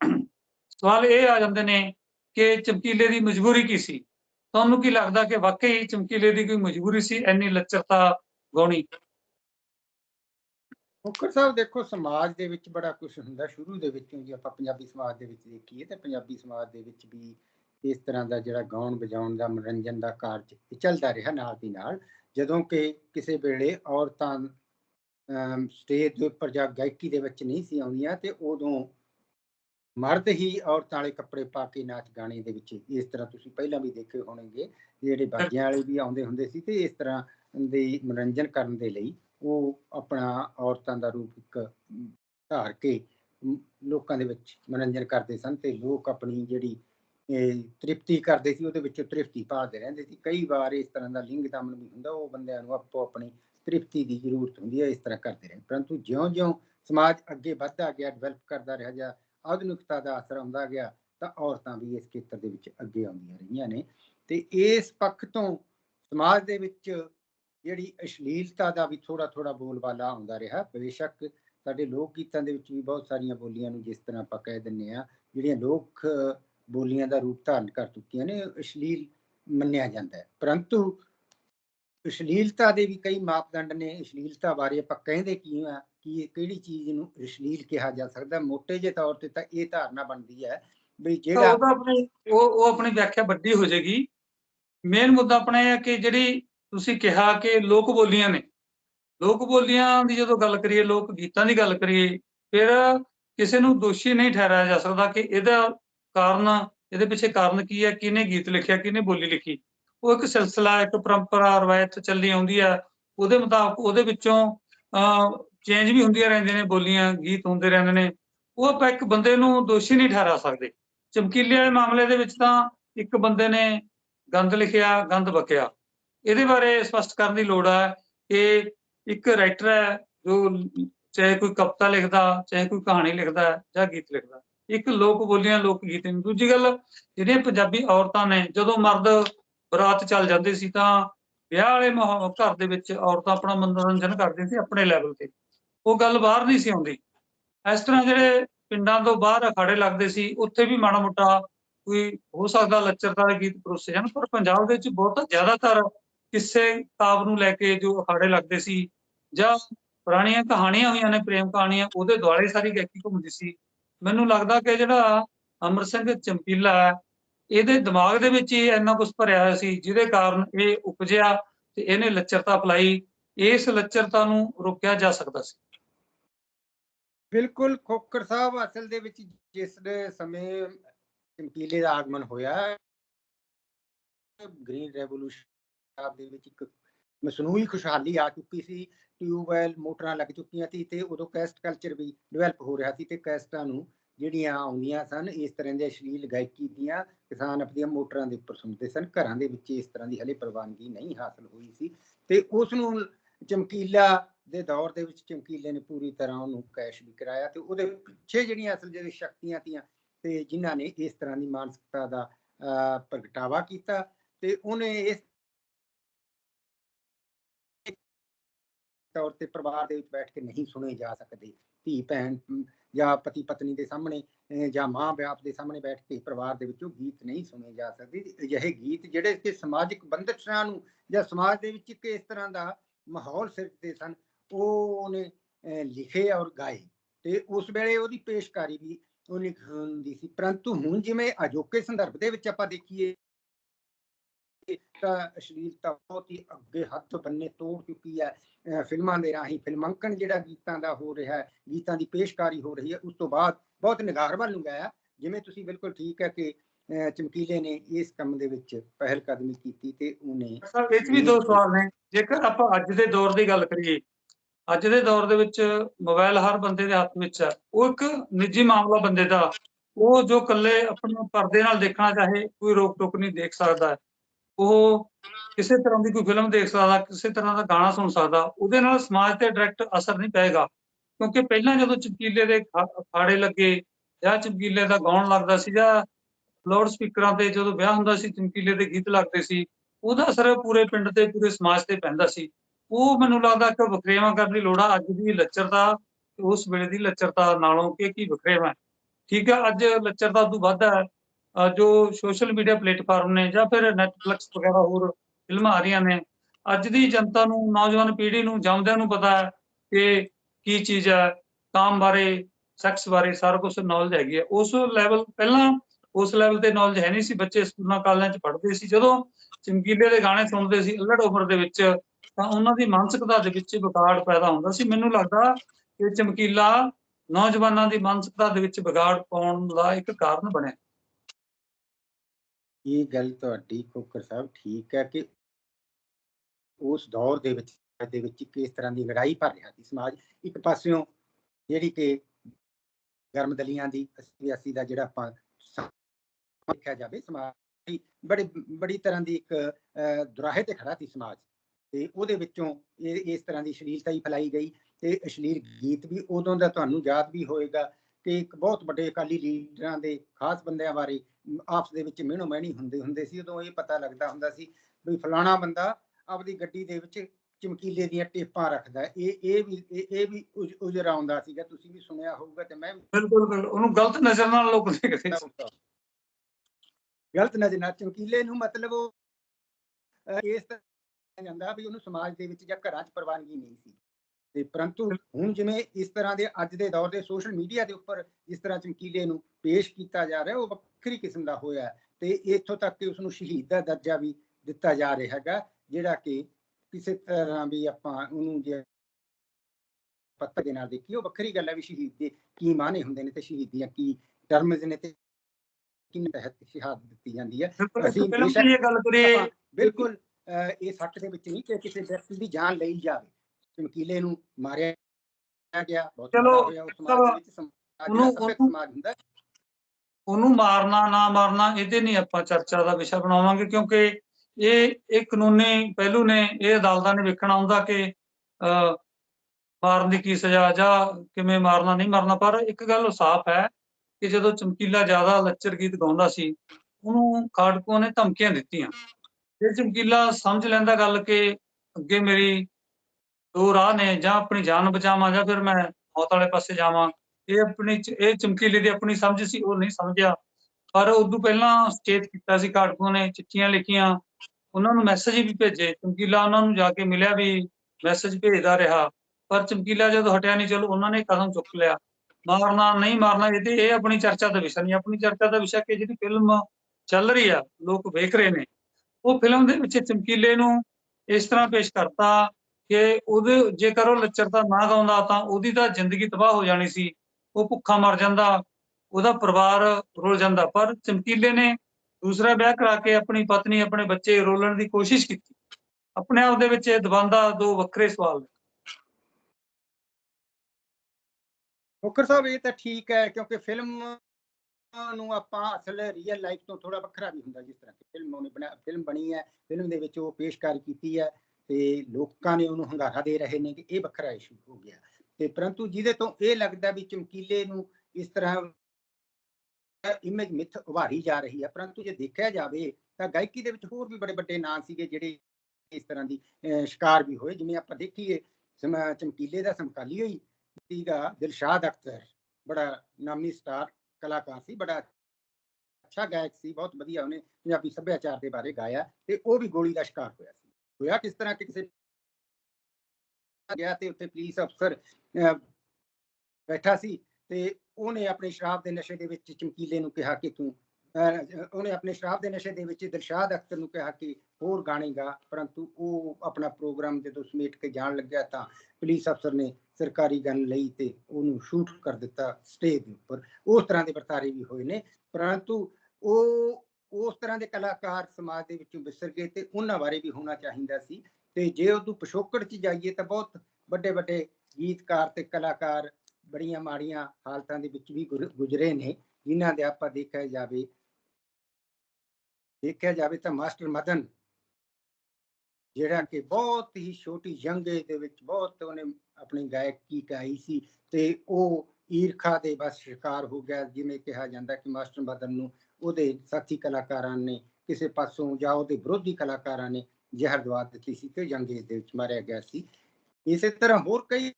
ਸਵਾਲ ਇਹ ਆ ਜਾਂਦੇ ਨੇ ਕਿ ਚਮਕੀਲੇ ਦੀ ਮਜਬੂਰੀ ਕੀ ਸੀ? ਤੁਹਾਨੂੰ ਕੀ ਲੱਗਦਾ ਕਿ ਵਾਕਈ ਚਮਕੀਲੇ ਦੀ ਕੋਈ ਮਜਬੂਰੀ ਸੀ? ਇੰਨੀ ਲੱਚਰਤਾ ਗਾਉਣੀ। ਹੁਕਰ ਸਾਹਿਬ ਦੇਖੋ, ਸਮਾਜ ਦੇ ਵਿੱਚ ਬੜਾ ਕੁਝ ਹੁੰਦਾ। ਸ਼ੁਰੂ ਦੇ ਵਿੱਚੋਂ ਜੇ ਆਪਾਂ ਪੰਜਾਬੀ ਸਮਾਜ ਦੇ ਵਿੱਚ ਦੇਖੀਏ ਤਾਂ ਪੰਜਾਬੀ ਸਮਾਜ ਦੇ ਵਿੱਚ ਵੀ ਇਸ ਤਰ੍ਹਾਂ ਦਾ ਜਿਹੜਾ ਗਾਉਣ, ਵਜਾਉਣ ਦਾ, ਮਨੋਰੰਜਨ ਦਾ ਕਾਰਜ ਚੱਲਦਾ ਰਿਹਾ ਨਾਲ ਦੀ ਨਾਲ। ਜਦੋਂ ਕਿ ਕਿਸੇ ਵੇਲੇ ਔਰਤਾਂ ਸਟੇਜ ਦੇ ਉੱਪਰ ਜਾਂ ਗਾਇਕੀ ਦੇ ਵਿੱਚ ਨਹੀਂ ਸੀ ਆਉਂਦੀਆਂ ਤੇ ਉਦੋਂ ਮਰਦ ਹੀ ਔਰਤਾਂ ਵਾਲੇ ਕੱਪੜੇ ਪਾ ਕੇ ਨਾਚ ਗਾਣੇ ਦੇ ਵਿੱਚ ਇਸ ਤਰ੍ਹਾਂ ਤੁਸੀਂ ਪਹਿਲਾਂ ਵੀ ਦੇਖੇ ਹੋਣਗੇ, ਜਿਹੜੇ ਬਾਜਿਆਂ ਵਾਲੇ ਵੀ ਆਉਂਦੇ ਹੁੰਦੇ ਸੀ ਤੇ ਇਸ ਤਰ੍ਹਾਂ ਦੇ ਮਨੋਰੰਜਨ ਕਰਨ ਦੇ ਲਈ ਉਹ ਆਪਣਾ ਔਰਤਾਂ ਦਾ ਰੂਪ ਇੱਕ ਧਾਰ ਕੇ ਲੋਕਾਂ ਦੇ ਵਿੱਚ ਮਨੋਰੰਜਨ ਕਰਦੇ ਸਨ ਤੇ ਲੋਕ ਆਪਣੀ ਜਿਹੜੀ ਤ੍ਰਿਪਤੀ ਕਰਦੇ ਸੀ ਉਹਦੇ ਵਿੱਚੋਂ ਤ੍ਰਿਪਤੀ ਭਾਲਦੇ ਰਹਿੰਦੇ ਸੀ। ਕਈ ਵਾਰ ਇਸ ਤਰ੍ਹਾਂ ਦਾ ਲਿੰਗ ਦਮਨ ਵੀ ਹੁੰਦਾ, ਉਹ ਬੰਦਿਆਂ ਨੂੰ ਆਪੋ ਆਪਣੀ ਤ੍ਰਿਪਤੀ ਦੀ ਜ਼ਰੂਰਤ ਹੁੰਦੀ ਹੈ, ਇਸ ਤਰ੍ਹਾਂ ਕਰਦੇ ਰਹੇ। ਪਰੰਤੂ ਜਿਉਂ-ਜਿਉਂ ਸਮਾਜ ਅੱਗੇ ਵੱਧਦਾ ਗਿਆ ਡਿਵੈਲਪ ਕਰਦਾ ਰਿਹਾ ਜਾਂ ਆਧੁਨਿਕਤਾ ਦਾ ਅਸਰ ਆਉਂਦਾ ਗਿਆ, ਤਾਂ ਔਰਤਾਂ ਵੀ ਇਸ ਖੇਤਰ ਦੇ ਵਿੱਚ ਅੱਗੇ ਆਉਂਦੀਆਂ ਰਹੀਆਂ ਨੇ। ਤੇ ਇਸ ਪੱਖ ਤੋਂ ਸਮਾਜ ਦੇ ਵਿੱਚ ਜਿਹੜੀ ਅਸ਼ਲੀਲਤਾ ਦਾ ਵੀ ਥੋੜਾ ਥੋੜਾ ਬੋਲਬਾਲਾ ਆਉਂਦਾ ਰਿਹਾ, ਬੇਸ਼ੱਕ ਸਾਡੇ ਲੋਕ ਗੀਤਾਂ ਦੇ ਵਿੱਚ ਵੀ ਬਹੁਤ ਸਾਰੀਆਂ ਬੋਲੀਆਂ ਨੂੰ ਜਿਸ ਤਰ੍ਹਾਂ ਆਪਾਂ ਕਹਿ ਦਿੰਨੇ ਆ ਜਿਹੜੀਆਂ ਲੋਕ ਬੋਲੀਆਂ ਦਾ ਰੂਪ ਧਾਰਨ ਕਰ ਚੁੱਕੀਆਂ ਨੇ, ਅਸ਼ਲੀਲ ਮੰਨਿਆ ਜਾਂਦਾ ਹੈ। ਪਰੰਤੂ ਅਸ਼ਲੀਲਤਾ ਦੇ ਵੀ ਕਈ ਮਾਪਦੰਡ ਨੇ। ਅਸ਼ਲੀਲਤਾ ਬਾਰੇ ਆਪਾਂ ਕਹਿੰਦੇ ਕੀ ਆ ਕਿ ਇਹ ਕਿਹੜੀ ਚੀਜ਼ ਨੂੰ ਅਸ਼ਲੀਲ ਕਿਹਾ ਜਾ ਸਕਦਾ? ਮੋٹے ਜਿਹੇ ਤੌਰ ਤੇ ਤਾਂ ਇਹ ਧਾਰਨਾ ਬਣਦੀ ਹੈ ਵੀ ਜਿਹੜਾ ਉਹਦਾ ਆਪਣੀ ਉਹ ਉਹ ਆਪਣੀ ਵਿਆਖਿਆ ਵੱਡੀ ਹੋ ਜਾਏਗੀ। ਮੇਨ ਮੁੱਦਾ ਆਪਣਾ ਇਹ ਹੈ ਕਿ ਜਿਹੜੀ ਤੁਸੀਂ ਕਿਹਾ ਕਿ ਲੋਕ ਬੋਲੀਆਂ ਨੇ। ਲੋਕ ਬੋਲੀਆਂ ਦੀ ਜਦੋਂ ਗੱਲ ਕਰੀਏ ਲੋਕ ਗੀਤਾਂ ਦੀ ਗੱਲ ਕਰੀਏ ਫਿਰ ਕਿਸੇ ਨੂੰ ਦੋਸ਼ੀ ਨਹੀਂ ਠਹਿਰਾਇਆ ਜਾ ਸਕਦਾ ਕਿ ਇਹਦਾ ਕਾਰਨ ਇਹਦੇ ਪਿੱਛੇ ਕਾਰਨ ਕੀ ਹੈ? ਕਿਹਨੇ ਗੀਤ ਲਿਖਿਆ ਕਿਹਨੇ ਬੋਲੀ ਲਿਖੀ? ਉਹ ਇੱਕ ਸਿਲਸਿਲਾ, ਇੱਕ ਪਰੰਪਰਾ, ਰਵਾਇਤ ਚੱਲੀ ਆਉਂਦੀ ਹੈ ਉਹਦੇ ਮੁਤਾਬਕ ਉਹਦੇ ਵਿੱਚੋਂ ਚੇਂਜ ਵੀ ਹੁੰਦੀਆਂ ਰਹਿੰਦੀਆਂ ਨੇ, ਬੋਲੀਆਂ, ਗੀਤ ਹੁੰਦੇ ਰਹਿੰਦੇ ਨੇ। ਉਹ ਆਪਾਂ ਇੱਕ ਬੰਦੇ ਨੂੰ ਦੋਸ਼ੀ ਨਹੀਂ ਠਹਿਰਾ ਸਕਦੇ। ਚਮਕੀਲੇ ਵਾਲੇ ਮਾਮਲੇ ਦੇ ਵਿੱਚ ਤਾਂ ਇੱਕ ਬੰਦੇ ਨੇ ਗੰਦ ਲਿਖਿਆ, ਗੰਦ ਬਕਿਆ। ਇਹਦੇ ਬਾਰੇ ਸਪਸ਼ਟ ਕਰਨ ਦੀ ਲੋੜ ਹੈ ਕਿ ਇੱਕ ਰਾਈਟਰ ਹੈ, ਜੋ ਚਾਹੇ ਕੋਈ ਕਵਿਤਾ ਲਿਖਦਾ, ਚਾਹੇ ਕੋਈ ਕਹਾਣੀ ਲਿਖਦਾ ਜਾਂ ਗੀਤ ਲਿਖਦਾ। ਇੱਕ ਲੋਕ ਬੋਲੀਆਂ, ਲੋਕ ਗੀਤ ਨੇ। ਦੂਜੀ ਗੱਲ, ਜਿਹੜੀਆਂ ਪੰਜਾਬੀ ਔਰਤਾਂ ਨੇ, ਜਦੋਂ ਮਰਦ ਬਰਾਤ ਚੱਲ ਜਾਂਦੇ ਸੀ ਤਾਂ ਵਿਆਹ ਵਾਲੇ ਮਾਹੌਲ, ਘਰ ਦੇ ਵਿੱਚ ਔਰਤਾਂ ਆਪਣਾ ਮਨੋਰੰਜਨ ਕਰਦੀਆਂ ਸੀ ਆਪਣੇ ਲੈਵਲ ਤੇ। ਉਹ ਗੱਲ ਬਾਹਰ ਨਹੀਂ ਸੀ ਆਉਂਦੀ। ਇਸ ਤਰ੍ਹਾਂ ਜਿਹੜੇ ਪਿੰਡਾਂ ਤੋਂ ਬਾਹਰ ਅਖਾੜੇ ਲੱਗਦੇ ਸੀ, ਉੱਥੇ ਵੀ ਮਾੜਾ ਮੋਟਾ ਕੋਈ ਹੋ ਸਕਦਾ ਲੱਚਰਤਾ ਦੇ ਗੀਤ ਪਰੋਸੇ ਹਨ ਪਰ ਪੰਜਾਬ ਦੇ ਵਿੱਚ ਬਹੁਤ ਜ਼ਿਆਦਾਤਰ ਕਿਸੇ ਕਾਵ ਨੂੰ ਲੈ ਕੇ ਜੋ ਅਖਾੜੇ ਲੱਗਦੇ ਸੀ ਜਾਂ ਪੁਰਾਣੀਆਂ ਕਹਾਣੀਆਂ ਹੋਈਆਂ ਨੇ, ਪ੍ਰੇਮ ਕਹਾਣੀਆਂ, ਉਹਦੇ ਦੁਆਲੇ ਸਾਰੀ ਗਾਇਕੀ ਘੁੰਮਦੀ ਸੀ। ਮੈਨੂੰ ਲੱਗਦਾ ਕਿ ਜਿਹੜਾ ਅਮਰ ਸਿੰਘ ਚੰਪੀਲਾ ਹੈ ਇਹਦੇ ਦਿਮਾਗ ਦੇ ਵਿੱਚ ਹੀ ਇੰਨਾ ਕੁਝ ਭਰਿਆ ਹੋਇਆ ਸੀ, ਜਿਹਦੇ ਕਾਰਨ ਇਹ ਉਪਜਿਆ ਤੇ ਇਹਨੇ ਲੱਚਰਤਾ ਫਲਾਈ, ਇਸ ਲੱਚਰਤਾ ਨੂੰ ਰੋਕਿਆ ਜਾ ਸਕਦਾ ਸੀ। ਬਿਲਕੁਲ, ਖੋਖਰ ਸਾਹਿਬ ਅਸਲ ਦੇ ਵਿੱਚ ਜਿਸ ਸਮੇਂ ਚਮਕੀਲੇ ਦਾ ਆਗਮਨ ਹੋਇਆ ਗ੍ਰੀਨ ਰੈਵੋਲੂਸ਼ਨ ਪੰਜਾਬ ਦੇ ਵਿੱਚ ਇੱਕ ਮਸਨੂਈ ਖੁਸ਼ਹਾਲੀ ਆ ਚੁੱਕੀ ਸੀ, ਟਿਊਬਵੈਲ ਮੋਟਰਾਂ ਲੱਗ ਚੁੱਕੀਆਂ ਸੀ ਤੇ ਉਦੋਂ ਕੈਸਟ ਕਲਚਰ ਵੀ ਡਿਵੈਲਪ ਹੋ ਰਿਹਾ ਸੀ ਤੇ ਕੈਸਟਾਂ ਨੂੰ ਜਿਹੜੀਆਂ ਆਉਂਦੀਆਂ ਸਨ, ਇਸ ਤਰ੍ਹਾਂ ਦੇ ਅਸ਼ਲੀਲ ਗਾਇਕੀ ਦੀਆਂ ਕਿਸਾਨ ਆਪਣੀਆਂ ਮੋਟਰਾਂ ਦੇ ਉੱਪਰ ਸੁਣਦੇ ਸਨ। ਘਰਾਂ ਦੇ ਵਿੱਚ ਇਸ ਤਰ੍ਹਾਂ ਦੀ ਹਲੇ ਪ੍ਰਵਾਨਗੀ ਨਹੀਂ ਹਾਸਲ ਹੋਈ ਸੀ ਤੇ ਉਸ ਨੂੰ ਚਮਕੀਲਾ ਦੇ ਦੌਰ ਦੇ ਵਿੱਚ ਚਮਕੀਲੇ ਨੇ ਪੂਰੀ ਤਰ੍ਹਾਂ ਉਹਨੂੰ ਕੈਸ਼ ਵੀ ਕਰਾਇਆ ਤੇ ਉਹਦੇ ਪਿੱਛੇ ਜਿਹੜੀਆਂ ਅਸਲ ਜਿਹੜੀ ਸ਼ਕਤੀਆਂ ਤੀਆਂ ਤੇ ਜਿਨ੍ਹਾਂ ਨੇ ਇਸ ਤਰ੍ਹਾਂ ਦੀ ਮਾਨਸਿਕਤਾ ਦਾ ਪ੍ਰਗਟਾਵਾ ਕੀਤਾ ਤੇ ਉਹਨੇ ਇਸ ਤੌਰ ਤੇ ਪਰਿਵਾਰ ਦੇ ਵਿੱਚ ਬੈਠ ਕੇ ਨਹੀਂ ਸੁਣੇ ਜਾ ਸਕਦੇ। ਧੀ ਭੈਣ ਜਾਂ ਪਤੀ ਪਤਨੀ ਦੇ ਸਾਹਮਣੇ ਜਾਂ ਮਾਂ ਬਾਪ ਦੇ ਸਾਹਮਣੇ ਬੈਠ ਕੇ ਪਰਿਵਾਰ ਦੇ ਵਿੱਚੋਂ ਗੀਤ ਨਹੀਂ ਸੁਣੇ ਜਾ ਸਕਦੇ। ਅਜਿਹੇ ਗੀਤ ਜਿਹੜੇ ਕਿ ਸਮਾਜਿਕ ਬੰਧਨਾਂ ਨੂੰ ਜਾਂ ਸਮਾਜ ਦੇ ਵਿੱਚ ਇੱਕ ਇਸ ਤਰ੍ਹਾਂ ਦਾ ਮਾਹੌਲ ਸਿਰਜਦੇ ਸਨ ਉਹ ਉਹਨੇ ਅਹ, ਲਿਖੇ ਔਰ ਗਾਏ। ਤੇ ਉਸ ਵੇਲੇ ਉਹਦੀ ਪੇਸ਼ਕਾਰੀ ਵੀ ਉਹ ਹੁੰਦੀ ਸੀ। ਪਰੰਤੂ ਹੁਣ ਜਿਵੇਂ ਅਜੋਕੇ ਸੰਦਰਭ ਦੇ ਵਿੱਚ ਆਪਾਂ ਦੇਖੀਏ ਅਸ਼ਲੀਲਤਾ ਬਹੁਤ ਹੀ ਅੱਗੇ ਹੱਥ ਬੰਨੇ ਤੋੜ ਚੁੱਕੀ ਹੈ। ਫਿਲਮਾਂ ਦੇ ਰਾਹੀਂ ਫਿਲਮਾਂਕਣ ਜਿਹੜਾ ਗੀਤਾਂ ਦਾ ਹੋ ਰਿਹਾ ਹੈ, ਗੀਤਾਂ ਦੀ ਪੇਸ਼ਕਾਰੀ ਹੋ ਰਹੀ ਹੈ, ਉਸ ਤੋਂ ਬਾਅਦ ਬਹੁਤ ਨਿਗਾਰ ਵੱਲ ਨੂੰ ਗਿਆ। ਜਿਵੇਂ ਤੁਸੀਂ ਬਿਲਕੁਲ ਠੀਕ ਹੈ ਕਿ ਚਮਕੀਲੇ ਨੇ ਇਸ ਕੰਮ ਦੇ ਵਿੱਚ ਪਹਿਲ ਕਦਮੀ ਕੀਤੀ ਤੇ ਉਹਨੇ ਸਰ ਇਹ ਵੀ ਦੋ ਸਵਾਲ ਨੇ। ਜੇਕਰ ਆਪਾਂ ਅੱਜ ਦੇ ਦੌਰ ਦੀ ਗੱਲ ਕਰੀਏ, ਅੱਜ ਦੇ ਦੌਰ ਦੇ ਵਿੱਚ ਮੋਬਾਈਲ ਹਰ ਬੰਦੇ ਦੇ ਹੱਥ ਵਿੱਚ ਹੈ। ਉਹ ਇੱਕ ਨਿੱਜੀ ਮਾਮਲਾ ਬੰਦੇ ਦਾ। ਉਹ ਜੋ ਇਕੱਲੇ ਆਪਣੇ ਪਰਦੇ ਨਾਲ ਦੇਖਣਾ ਚਾਹੇ, ਕੋਈ ਰੋਕ ਟੋਕ ਨਹੀਂ ਦੇਖ ਸਕਦਾ। ਉਹ ਕਿਸੇ ਤਰ੍ਹਾਂ ਦੀ ਕੋਈ ਫਿਲਮ ਦੇਖ ਸਕਦਾ, ਕਿਸੇ ਤਰ੍ਹਾਂ ਦਾ ਗਾਣਾ ਸੁਣ ਸਕਦਾ, ਉਹਦੇ ਨਾਲ ਸਮਾਜ ਤੇ ਡਾਇਰੈਕਟ ਅਸਰ ਨਹੀਂ ਪਏਗਾ ਕਿਉਂਕਿ ਪਹਿਲਾਂ ਜਦੋਂ ਚਮਕੀਲੇ ਦੇ ਖਾ- ਅਖਾੜੇ ਲੱਗੇ ਜਾਂ ਚਮਕੀਲੇ ਦਾ ਗਾਉਣ ਲੱਗਦਾ ਸੀ ਜਾਂ ਲਾਊਡ ਸਪੀਕਰਾਂ ਤੇ ਜਦੋਂ ਵਿਆਹ ਹੁੰਦਾ ਸੀ, ਚਮਕੀਲੇ ਦੇ ਗੀਤ ਲੱਗਦੇ ਸੀ, ਉਹਦਾ ਅਸਰ ਪੂਰੇ ਪਿੰਡ ਤੇ, ਪੂਰੇ ਸਮਾਜ ਤੇ ਪੈਂਦਾ ਸੀ ਉਹ ਮੈਨੂੰ ਲੱਗਦਾ ਕਿ ਵਖਰੇਵਾਂ ਕਰਨ ਦੀ ਲੋੜ ਆ, ਅੱਜ ਦੀ ਲੱਚਰਤਾ ਉਸ ਵੇਲੇ ਦੀ ਲੱਚਰਤਾ ਨਾਲੋਂ ਕਿ, ਕੀ ਵਖਰੇਵਾਂ ਹੈ। ਠੀਕ ਹੈ ਅੱਜ ਲੱਚਰਤਾ ਤੋਂ ਵੱਧ ਹੈ ਜੋ ਸੋਸ਼ਲ ਮੀਡੀਆ ਪਲੇਟਫਾਰਮ ਨੇ ਜਾਂ ਫਿਰ ਨੈਟਫਲਿਕਸ ਵਗੈਰਾ ਹੋਰ ਫਿਲਮਾਂ ਆ ਰਹੀਆਂ ਨੇ, ਅੱਜ ਦੀ ਜਨਤਾ ਨੂੰ, ਨੌਜਵਾਨ ਪੀੜ੍ਹੀ ਨੂੰ ਜੰਮਦਿਆਂ ਨੂੰ ਪਤਾ ਹੈ ਕਿ ਕੀ ਚੀਜ਼ ਹੈ, ਕਾਮ ਬਾਰੇ ਸੈਕਸ ਬਾਰੇ ਸਾਰਾ ਕੁਝ ਨੌਲੇਜ ਹੈਗੀ ਹੈ। ਉਸ ਲੈਵਲ ਪਹਿਲਾਂ ਉਸ ਲੈਵਲ ਤੇ ਨੌਲੇਜ ਹੈ ਨਹੀਂ ਸੀ। ਬੱਚੇ ਸਕੂਲਾਂ, ਕਾਲਜਾਂ 'ਚ ਪੜ੍ਹਦੇ ਸੀ। ਜਦੋਂ ਚਮਕੀਲੇ ਦੇ ਗਾਣੇ ਸੁਣਦੇ ਸੀ, ਅਲੜ ਉਮਰ ਦੇ ਵਿੱਚ, ਤਾਂ ਉਹਨਾਂ ਦੀ ਮਾਨਸਿਕਤਾ ਦੇ ਵਿੱਚ ਵਿਗਾੜ ਪੈਦਾ ਹੁੰਦਾ ਸੀ। ਮੈਨੂੰ ਲੱਗਦਾ ਕਿ ਚਮਕੀਲਾ ਨੌਜਵਾਨਾਂ ਦੀ ਮਾਨਸਿਕਤਾ ਦੇ ਵਿੱਚ ਵਿਗਾੜ ਪਾਉਣ ਦਾ ਇੱਕ ਕਾਰਨ ਬਣਿਆ। ਇਹ ਗੱਲ ਤੁਹਾਡੀ ਖੋਖਰ ਸਾਹਿਬ ਠੀਕ ਹੈ ਕਿ ਉਸ ਦੌਰ ਦੇ ਵਿੱਚ ਦੇ ਵਿੱਚ ਕਿਸ ਤਰ੍ਹਾਂ ਦੀ ਲੜਾਈ ਭਰ ਰਿਹਾ ਸੀ। ਸਮਾਜ ਇੱਕ ਪਾਸਿਓਂ ਜਿਹੜੀ ਕਿ ਗਰਮਦਲੀਆਂ ਦੀ 80 ਦਾ ਜਿਹੜਾ ਆਪਾਂ ਦੇਖਿਆ ਜਾਵੇ ਸਮਾਜ ਦੀ ਬੜੀ ਬੜੀ ਤਰ੍ਹਾਂ ਦੀ ਇੱਕ ਅਹ, ਦੁਰਾਹੇ ਤੇ ਖੜਾ ਸੀ ਸਮਾਜ। ਤੇ ਉਹਦੇ ਵਿੱਚੋਂ ਇਹ ਇਸ ਤਰ੍ਹਾਂ ਦੀ ਅਸ਼ਲੀਲਤਾ ਹੀ ਫੈਲਾਈ ਗਈ ਤੇ ਅਸ਼ਲੀਲ ਗੀਤ ਵੀ ਉਦੋਂ ਦਾ ਤੁਹਾਨੂੰ ਯਾਦ ਵੀ ਹੋਏਗਾ। ਕਿ ਇੱਕ ਬਹੁਤ ਵੱਡੇ ਅਕਾਲੀ ਲੀਡਰਾਂ ਦੇ ਖਾਸ ਬੰਦਿਆਂ ਬਾਰੇ ਆਪਸ ਦੇ ਵਿੱਚ ਮਿਹਣੋ ਮਹਿਣੀ ਹੁੰਦੇ ਹੁੰਦੇ ਸੀ ਉਦੋਂ ਇਹ ਪਤਾ ਲੱਗਦਾ ਹੁੰਦਾ ਸੀ ਵੀ ਫਲਾਣਾ ਬੰਦਾ ਆਪਦੀ ਗੱਡੀ ਦੇ ਵਿੱਚ ਚਮਕੀਲੇ ਦੀਆਂ ਟੇਪਾਂ ਰੱਖਦਾ। ਇਹ ਇਹ ਵੀ ਇਹ ਵੀ ਉਜ- ਉਜਰ ਆਉਂਦਾ ਸੀਗਾ ਤੁਸੀਂ ਵੀ ਸੁਣਿਆ ਹੋਊਗਾ ਤੇ ਮੈਂ ਬਿਲਕੁਲ ਬਿਲਕੁਲ ਉਹਨੂੰ ਗਲਤ ਨਜ਼ਰ ਨਾਲ ਲੋਕ ਦੇਖਦੇ ਸੀ। ਗਲਤ ਨਜ਼ਰ ਨਾਲ ਚਮਕੀਲੇ ਨੂੰ ਮਤਲਬ ਉਹ ਇਸ ਤਰ੍ਹਾਂ ਜਾਂਦਾ ਵੀ ਉਹਨੂੰ ਸਮਾਜ ਦੇ ਵਿੱਚ ਜਾਂ ਘਰਾਂ 'ਚ ਪ੍ਰਵਾਨਗੀ ਨਹੀਂ ਸੀ। ਤੇ ਪਰੰਤੂ ਹੁਣ ਜਿਵੇਂ ਇਸ ਤਰ੍ਹਾਂ ਦੇ ਅੱਜ ਦੇ ਦੌਰ ਦੇ ਸੋਸ਼ਲ ਮੀਡੀਆ ਦੇ ਉੱਪਰ ਜਿਸ ਤਰ੍ਹਾਂ ਚਮਕੀਲੇ ਨੂੰ ਪੇਸ਼ ਕੀਤਾ ਜਾ ਰਿਹਾ ਉਹ ਵੱਖਰੀ ਕਿਸਮ ਦਾ ਹੋਇਆ ਤੇ ਇੱਥੋਂ ਤੱਕ ਕਿ ਉਸ ਨੂੰ ਸ਼ਹੀਦ ਦਾ ਦਰਜਾ ਵੀ ਦਿੱਤਾ ਜਾ ਰਿਹਾ ਹੈਗਾ ਜਿਹੜਾ ਕਿ ਕਿਸੇ ਤਰ੍ਹਾਂ ਵੀ ਆਪਾਂ ਉਹਨੂੰ ਜੇ ਪੱਤਾ ਦੇ ਨਾਲ ਦੇਖੀਏ ਉਹ ਵੱਖਰੀ ਗੱਲ ਹੈ ਵੀ ਸ਼ਹੀਦ ਦੇ ਕੀ ਮਾਨੇ ਹੁੰਦੇ ਨੇ ਤੇ ਸ਼ਹੀਦੀਆਂ ਕੀ ਟਰਮਜ਼ ਨੇ ਤੇ ਕਿੰਨੇ ਤਹਿਤ ਸ਼ਹਾਦਤ ਦਿੱਤੀ ਜਾਂਦੀ ਹੈ। ਬਿਲਕੁਲ ਅਸੀਂ ਦੀ ਇਹ ਗੱਲ ਕਰੀਏ ਬਿਲਕੁਲ ਇਹ ਸੱਟ ਦੇ ਵਿੱਚ ਨਹੀਂ ਕਿ ਕਿਸੇ ਵਿਅਕਤੀ ਦੀ ਜਾਨ ਲਈ ਜਾਵੇ। ਚਮਕੀਲੇ ਨੂੰ ਮਾਰਿਆ ਗਿਆ ਬਹੁਤ ਚਲੋ, ਉਹਨੂੰ- ਮਾਰਨਾ ਨਾ ਮਾਰਨਾ ਇਹਦੇ ਨਹੀਂ ਆਪਾਂ ਚਰਚਾ ਦਾ ਵਿਸ਼ਾ ਬਣਾਵਾਂਗੇ ਕਿਉਂਕਿ ਇਹ ਇਹ ਕਾਨੂੰਨੀ ਪਹਿਲੂ ਨੇ ਇਹ ਅਦਾਲਤਾਂ ਨੇ ਵੇਖਣਾ ਹੁੰਦਾ ਕਿ ਮਾਰਨ ਦੀ ਕੀ ਸਜ਼ਾ ਜਾਂ ਕਿਵੇਂ ਮਾਰਨਾ ਨਹੀਂ ਮਾਰਨਾ ਪਰ ਇੱਕ ਗੱਲ ਸਾਫ਼ ਹੈ ਕਿ ਜਦੋਂ ਚਮਕੀਲਾ ਜ਼ਿਆਦਾ ਲੱਚਰ ਗੀਤ ਗਾਉਂਦਾ ਸੀ ਉਹਨੂੰ ਖਾੜਕੂਆਂ ਨੇ ਧਮਕੀਆਂ ਦਿੱਤੀਆਂ। ਤੇ ਚਮਕੀਲਾ ਸਮਝ ਲੈਂਦਾ ਗੱਲ ਕਿ ਅੱਗੇ ਮੇਰੀ ਦੋ ਰਾਹ ਨੇ, ਜਾਂ ਆਪਣੀ ਜਾਨ ਬਚਾਵਾਂ ਜਾਂ ਫਿਰ ਮੈਂ ਮੌਤ ਵਾਲੇ ਪਾਸੇ ਜਾਵਾਂ। ਇਹ ਆਪਣੀ ਇਹ ਚਮਕੀਲੇ ਦੀ ਆਪਣੀ ਸਮਝ ਸੀ, ਉਹ ਨਹੀਂ ਸਮਝਿਆ। ਪਰ ਉਦੋਂ ਪਹਿਲਾਂ ਸਟੇਟ ਕੀਤਾ ਸੀ ਕਾਰਕੂਆਂ ਨੇ ਚਿੱਠੀਆਂ ਲਿਖੀਆਂ। ਉਹਨਾਂ ਨੂੰ ਮੈਸੇਜ ਵੀ ਭੇਜੇ। ਚਮਕੀਲਾ ਉਹਨਾਂ ਨੂੰ ਜਾ ਕੇ ਮਿਲਿਆ ਵੀ ਮੈਸੇਜ ਭੇਜਦਾ ਰਿਹਾ। ਪਰ ਚਮਕੀਲਾ ਜਦੋਂ ਹਟਿਆ ਨਹੀਂ, ਚਲੋ ਉਹਨਾਂ ਨੇ ਕਦਮ ਚੁੱਕ ਲਿਆ। ਮਾਰਨਾ, ਨਹੀਂ ਮਾਰਨਾ, ਇਹ ਤੇ ਇਹ ਆਪਣੀ ਚਰਚਾ ਦਾ ਵਿਸ਼ਾ ਨਹੀਂ। ਆਪਣੀ ਚਰਚਾ ਦਾ ਵਿਸ਼ਾ ਕਿ ਜਿਹੜੀ ਫਿਲਮ ਚੱਲ ਰਹੀ ਆ, ਲੋਕ ਵੇਖ ਰਹੇ ਨੇ। ਉਹ ਫਿਲਮ ਦੇ ਵਿੱਚ ਚਮਕੀਲੇ ਨੂੰ ਇਸ ਤਰ੍ਹਾਂ ਪੇਸ਼ ਕਰਤਾ ਕਿ ਉਹਦੇ ਜੇਕਰ ਉਹ ਲੱਚਰਤਾ ਨਾ ਗਾਉਂਦਾ ਤਾਂ ਉਹਦੀ ਤਾਂ ਜ਼ਿੰਦਗੀ ਤਬਾਹ ਹੋ ਜਾਣੀ ਸੀ। ਉਹ ਭੁੱਖਾ ਮਰ ਜਾਂਦਾ, ਉਹਦਾ ਪਰਿਵਾਰ ਰੁਲ ਜਾਂਦਾ। ਪਰ ਚਮਕੀਲੇ ਨੇ ਦੂਸਰਾ ਵਿਆਹ ਕਰਾ ਕੇ ਆਪਣੀ ਪਤਨੀ, ਆਪਣੇ ਬੱਚੇ ਰੋਲਣ ਦੀ ਕੋਸ਼ਿਸ਼ ਕੀਤੀ। ਆਪਣੇ ਆਪ ਦੇ ਵਿੱਚ ਇਹ ਦਵੰਦਾ ਦੋ ਵੱਖਰੇ ਸਵਾਲ ਨੇ। ਫੋਕਰ ਸਾਹਿਬ, ਇਹ ਤਾਂ ਠੀਕ ਹੈ ਕਿਉਂਕਿ ਫਿਲਮ ਨੂੰ ਆਪਾਂ ਅਸਲ ਰੀਅਲ ਲਾਈਫ ਤੋਂ ਥੋੜਾ ਵੱਖਰਾ ਵੀ ਹੁੰਦਾ ਜਿਸ ਤਰ੍ਹਾਂ ਕਿ ਫਿਲਮ ਉਹਨੇ ਬਣਾ ਫਿਲਮ ਬਣੀ ਹੈ ਫਿਲਮ ਦੇ ਵਿੱਚ ਉਹ ਪੇਸ਼ਕਾਰੀ ਕੀਤੀ ਹੈ। ਤੇ ਲੋਕਾਂ ਨੇ ਉਹਨੂੰ ਹੰਗਾਰਾ ਦੇ ਰਹੇ ਨੇ ਕਿ ਇਹ ਵੱਖਰਾ ਇਸ਼ੂ ਹੋ ਗਿਆ। ਤੇ ਪਰੰਤੂ ਜਿਹਦੇ ਤੋਂ ਇਹ ਲੱਗਦਾ ਵੀ ਚਮਕੀਲੇ ਨੂੰ ਇਸ ਤਰ੍ਹਾਂ ਇਮੇਜ ਮਿੱਥ ਉਭਾਰੀ ਜਾ ਰਹੀ ਹੈ ਪਰੰਤੂ ਜੇ ਦੇਖਿਆ ਜਾਵੇ ਤਾਂ ਗਾਇਕੀ ਦੇ ਵਿੱਚ ਹੋਰ ਵੀ ਬੜੇ ਵੱਡੇ ਨਾਂ ਸੀਗੇ ਜਿਹੜੇ ਇਸ ਤਰ੍ਹਾਂ ਦੀ ਅਹ, ਸ਼ਿਕਾਰ ਵੀ ਹੋਏ। ਜਿਵੇਂ ਆਪਾਂ ਦੇਖੀਏ ਸਮ- ਚਮਕੀਲੇ ਦਾ ਸਮਕਾਲੀ ਹੋਈ ਸੀਗਾ ਦਿਲਸ਼ਾਦ ਅਖਤਰ। ਬੜਾ ਨਾਮੀ ਸਟਾਰ ਕਲਾਕਾਰ ਸੀ ਬੜਾ ਅੱਛਾ ਗਾਇਕ ਸੀ ਬਹੁਤ ਵਧੀਆ ਉਹਨੇ ਪੰਜਾਬੀ ਸੱਭਿਆਚਾਰ ਦੇ ਬਾਰੇ ਗਾਇਆ ਤੇ ਉਹ ਵੀ ਗੋਲੀ ਦਾ ਸ਼ਿਕਾਰ ਹੋਇਆ ਸੀ। ਹੋਇਆ ਕਿਸ ਤਰ੍ਹਾਂ ਕਿ ਕਿਸੇ ਗਿਆ ਤੇ ਉੱਥੇ ਪੁਲਿਸ ਅਫਸਰ ਬੈਠਾ ਸੀ ਤੇ ਉਹਨੇ ਆਪਣੇ ਸ਼ਰਾਬ ਦੇ ਨਸ਼ੇ ਦੇ ਵਿੱਚ ਚਮਕੀਲੇ ਨੂੰ ਕਿਹਾ ਕਿ ਤੂੰ ਉਹਨੇ ਆਪਣੇ ਸ਼ਰਾਬ ਦੇ ਨਸ਼ੇ ਦੇ ਵਿੱਚ ਦਿਲਸ਼ਾਦ ਅਖਤਰ ਨੂੰ ਕਿਹਾ ਕਿ ਹੋਰ ਗਾਣੇ ਗਾ ਪਰੰਤੂ ਉਹ ਆਪਣਾ ਪ੍ਰੋਗਰਾਮ ਜਦੋਂ ਸਮੇਟ ਕੇ ਜਾਣ ਲੱਗਿਆ ਤਾਂ ਪੁਲਿਸ ਅਫਸਰ ਨੇ ਸਰਕਾਰੀ ਗਨ ਲਈ ਤੇ ਉਹਨੂੰ ਸ਼ੂਟ ਕਰ ਦਿੱਤਾ ਸਟੇਜ ਦੇ ਉੱਪਰ ਉਸ ਤਰ੍ਹਾਂ ਦੇ ਵਰਤਾਰੇ ਵੀ ਹੋਏ ਨੇ ਪਰੰਤੂ ਉਹ ਉਸ ਤਰ੍ਹਾਂ ਦੇ ਕਲਾਕਾਰ ਸਮਾਜ ਦੇ ਵਿੱਚੋਂ ਵਿਸਰ ਗਏ ਤੇ ਉਹਨਾਂ ਬਾਰੇ ਵੀ ਹੋਣਾ ਚਾਹੀਦਾ ਸੀ। ਤੇ ਜੇ ਉਦੋਂ ਪਿਛੋਕੜ 'ਚ ਜਾਈਏ ਤਾਂ ਬਹੁਤ ਵੱਡੇ ਵੱਡੇ ਗੀਤਕਾਰ ਤੇ ਕਲਾਕਾਰ ਬੜੀਆਂ ਮਾੜੀਆਂ ਹਾਲਤਾਂ ਦੇ ਵਿੱਚ ਵੀ ਗੁਰ- ਗੁਜ਼ਰੇ ਨੇ। ਜਿਨ੍ਹਾਂ ਦੇ ਆਪਾਂ ਦੇਖਿਆ ਜਾਵੇ ਦੇਖਿਆ ਜਾਵੇ ਤਾਂ ਮਾਸਟਰ ਮਦਨ, ਜਿਹੜਾ ਕਿ ਬਹੁਤ ਹੀ ਛੋਟੀ ਯੰਗ ਏਜ ਦੇ ਵਿੱਚ ਬਹੁਤ ਉਹਨੇ ਆਪਣੀ ਗਾਇਕੀ ਗਾਈ ਸੀ ਤੇ ਉਹ ਈਰਖਾ ਦੇ ਬਸ ਸ਼ਿਕਾਰ ਹੋ ਗਿਆ। ਜਿਵੇਂ ਕਿਹਾ ਜਾਂਦਾ ਕਿ ਮਾਸਟਰ ਮਦਨ ਨੂੰ ਉਹਦੇ ਸਾਥੀ ਕਲਾਕਾਰਾਂ ਨੇ ਕਿਸੇ ਪਾਸੋਂ ਜਾਂ ਉਹਦੇ ਵਿਰੋਧੀ ਕਲਾਕਾਰਾਂ ਨੇ ਜ਼ਹਿਰ ਦਵਾ ਦਿੱਤੀ ਸੀ ਤੇ ਯੰਗ ਦੇ ਵਿੱਚ ਮਾਰਿਆ ਗਿਆ ਸੀ। ਇਸੇ ਤਰ੍ਹਾਂ ਹੋਰ ਕਈ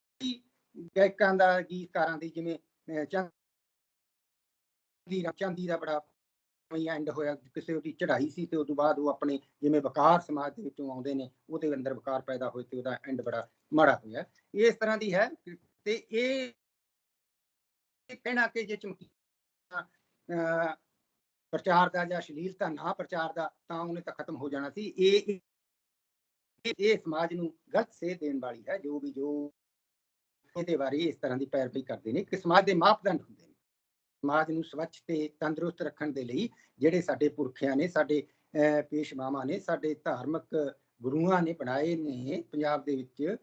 ਗਾਇਕਾਂ ਦਾ ਗੀਤਕਾਰਾਂ ਦੀ ਜਿਵੇਂ ਚਾਂਦੀ ਚਾਂਦੀ ਦਾ ਬੜਾ ਐਂਡ ਹੋਇਆ ਕਿਸੇ ਉਹਦੀ ਚੜ੍ਹਾਈ ਸੀ ਤੇ ਉਸ ਤੋਂ ਬਾਅਦ ਉਹ ਆਪਣੇ ਜਿਵੇਂ ਵਕਾਰ ਸਮਾਜ ਦੇ ਵਿੱਚੋਂ ਆਉਂਦੇ ਨੇ ਉਹਦੇ ਅੰਦਰ ਵਕਾਰ ਪੈਦਾ ਹੋਏ ਤੇ ਉਹਦਾ ਐਂਡ ਬੜਾ ਮਾੜਾ ਹੋਇਆ। ਇਸ ਤਰ੍ਹਾਂ ਦੀ ਹੈ ਤੇ ਇਹ ਇਹ ਕਹਿਣਾ ਕਿ ਜੇ ਚਮਕੀ ਅਹ, ਪ੍ਰਚਾਰ ਦਾ ਜਾਂ ਅਸ਼ਲੀਲਤਾ ਨਾ ਪ੍ਰਚਾਰ ਦਾ ਤਾਂ ਉਹਨੇ ਤਾਂ ਖਤਮ ਹੋ ਜਾਣਾ ਸੀ। ਇਹ ਇਹ- ਸਮਾਜ ਨੂੰ ਗਲਤ ਸੇਧ ਦੇਣ ਵਾਲੀ ਹੈ ਜੋ ਵੀ ਜੋ ਇਹਦੇ ਬਾਰੇ ਇਸ ਤਰ੍ਹਾਂ ਦੀ ਪੈਰਵੀ ਕਰਦੇ ਨੇ ਕਿ ਸਮਾਜ ਦੇ ਮਾਪਦੰਡ ਹੁੰਦੇ ਨੇ। ਸਮਾਜ ਨੂੰ ਸਵੱਛ ਤੇ ਤੰਦਰੁਸਤ ਰੱਖਣ ਦੇ ਲਈ ਜਿਹੜੇ ਸਾਡੇ ਪੁਰਖਿਆਂ ਨੇ ਸਾਡੇ ਅਹ, ਪੇਸ਼ਵਾਵਾਂ ਨੇ ਸਾਡੇ ਧਾਰਮਿਕ ਗੁਰੂਆਂ ਨੇ ਬਣਾਏ ਨੇ ਪੰਜਾਬ ਦੇ ਵਿੱਚ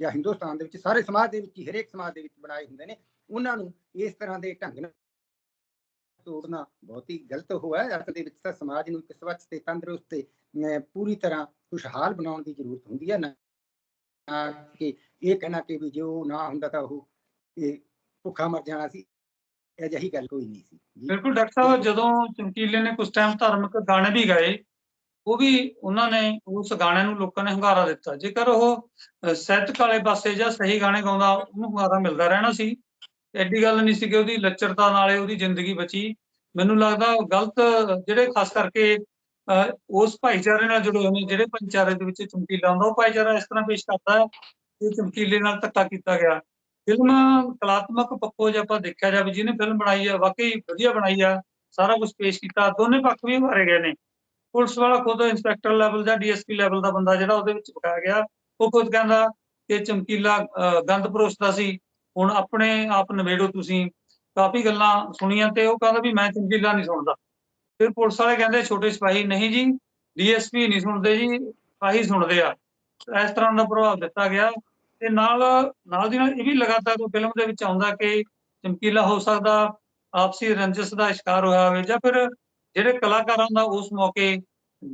ਜਾਂ ਹਿੰਦੁਸਤਾਨ ਦੇ ਵਿੱਚ ਸਾਰੇ ਸਮਾਜ ਦੇ ਵਿੱਚ ਹਰੇਕ ਸਮਾਜ ਦੇ ਵਿੱਚ ਬਣਾਏ ਹੁੰਦੇ ਨੇ ਉਹਨਾਂ ਨੂੰ ਇਸ ਤਰ੍ਹਾਂ ਦੇ ਢੰਗ ਨਾਲ ਤੋੜਨਾ ਬਹੁਤ ਹੀ ਗਲਤ ਹੋਇਆ ਹੈ। ਅਸਲ ਦੇ ਵਿੱਚ ਤਾਂ ਸਮਾਜ ਨੂੰ ਇੱਕ ਸਵੱਛ ਤੇ ਤੰਦਰੁਸਤ ਤੇ ਪੂਰੀ ਤਰ੍ਹਾਂ ਖੁਸ਼ਹਾਲ ਬਣਾਉਣ ਦੀ ਜ਼ਰੂਰਤ ਹੁੰਦੀ ਹੈ। ਨਾ ਕਿ ਇਹ ਕਹਿਣਾ ਕਿ ਵੀ ਜੋ ਨਾ ਹੁੰਦਾ ਤਾਂ ਉਹ ਇਹ ਭੁੱਖਾ ਮਰ ਜਾਣਾ ਸੀ। ਅਜਿਹੀ ਗੱਲ ਕੋਈ ਨਹੀਂ ਸੀ। ਬਿਲਕੁਲ ਡਾਕਟਰ ਸਾਹਿਬ ਜਦੋਂ ਚਮਕੀਲੇ ਨੇ ਕੁਝ ਟਾਈਮ ਧਾਰਮਿਕ ਗਾਣੇ ਵੀ ਗਾਏ ਉਹ ਵੀ ਉਹਨਾਂ ਨੇ ਉਸ ਗਾਣੇ ਨੂੰ ਲੋਕਾਂ ਨੇ ਹੰਗਾਰਾ ਦਿੱਤਾ। ਜੇਕਰ ਉਹ ਸਾਹਿਤਕ ਵਾਲੇ ਪਾਸੇ ਜਾਂ ਸਹੀ ਗਾਣੇ ਗਾਉਂਦਾ ਉਹਨੂੰ ਹੰਗਾਰਾ ਮਿਲਦਾ ਰਹਿਣਾ ਸੀ। ਐਡੀ ਗੱਲ ਨਹੀਂ ਸੀ ਕਿ ਉਹਦੀ ਲੱਚਰਤਾ ਨਾਲੇ ਉਹਦੀ ਜ਼ਿੰਦਗੀ ਬਚੀ। ਮੈਨੂੰ ਲੱਗਦਾ ਗਲਤ ਜਿਹੜੇ ਖਾਸ ਕਰਕੇ ਅਹ, ਉਸ ਭਾਈਚਾਰੇ ਨਾਲ ਜੁੜੇ ਹੋਏ ਨੇ ਜਿਹੜੇ ਭਾਈਚਾਰੇ ਦੇ ਵਿੱਚ ਚਮਕੀਲਾ ਹੁੰਦਾ ਉਹ ਭਾਈਚਾਰਾ ਇਸ ਤਰ੍ਹਾਂ ਪੇਸ਼ ਕਰਦਾ ਹੈ ਕਿ ਚਮਕੀਲੇ ਨਾਲ ਧੱਕਾ ਕੀਤਾ ਗਿਆ। ਫਿਲਮ ਕਲਾਤਮਕ ਪੱਖੋਂ ਜੇ ਆਪਾਂ ਦੇਖਿਆ ਜਾਵੇ ਜਿਹਨੇ ਫਿਲਮ ਬਣਾਈ ਆ ਵਾਕਈ ਵਧੀਆ ਬਣਾਈ ਆ ਸਾਰਾ ਕੁਝ ਪੇਸ਼ ਕੀਤਾ ਦੋਨੇ ਪੱਖ ਵੀ ਮਾਰੇ ਗਏ ਨੇ। ਪੁਲਿਸ ਵਾਲਾ ਖੁਦ ਇੰਸਪੈਕਟਰ ਲੈਵਲ ਦਾ ਡੀਐਸਪੀ ਲੈਵਲ ਦਾ ਬੰਦਾ ਜਿਹੜਾ ਉਹਦੇ ਵਿੱਚ ਪਕਾਇਆ ਗਿਆ। ਉਹ ਖੁਦ ਕਹਿੰਦਾ ਕਿ ਚਮਕੀਲਾ ਅਹ, ਗੰਦ ਪਰੋਸਦਾ ਸੀ। ਹੁਣ ਆਪਣੇ ਆਪ ਨਵੇੜੋ ਤੁਸੀਂ। ਕਾਫੀ ਗੱਲਾਂ ਸੁਣੀਆਂ ਤੇ ਉਹ ਕਹਿੰਦਾ ਵੀ ਮੈਂ ਚਮਕੀਲਾ ਨਹੀਂ ਸੁਣਦਾ। ਫਿਰ ਪੁਲਿਸ ਵਾਲੇ ਕਹਿੰਦੇ, ਛੋਟੇ ਸਿਪਾਹੀ ਨਹੀਂ ਜੀ, ਡੀਐਸਪੀ ਨਹੀਂ ਸੁਣਦੇ ਜੀ, ਸਿਪਾਹੀ ਸੁਣਦੇ ਆ। ਇਸ ਤਰ੍ਹਾਂ ਦਾ ਪ੍ਰਭਾਵ ਦਿੱਤਾ ਗਿਆ ਤੇ ਨਾਲ ਨਾਲ ਦੀ ਨਾਲ ਇਹ ਵੀ ਲਗਾਤਾਰ ਉਹ ਫਿਲਮ ਦੇ ਵਿੱਚ ਆਉਂਦਾ ਕਿ ਚਮਕੀਲਾ ਹੋ ਸਕਦਾ, ਆਪਸੀ ਰੰਜਿਸ਼ ਦਾ ਸ਼ਿਕਾਰ ਹੋਇਆ ਹੋਵੇ ਜਾਂ ਫਿਰ ਜਿਹੜੇ ਕਲਾਕਾਰਾਂ ਦਾ ਉਸ ਮੌਕੇ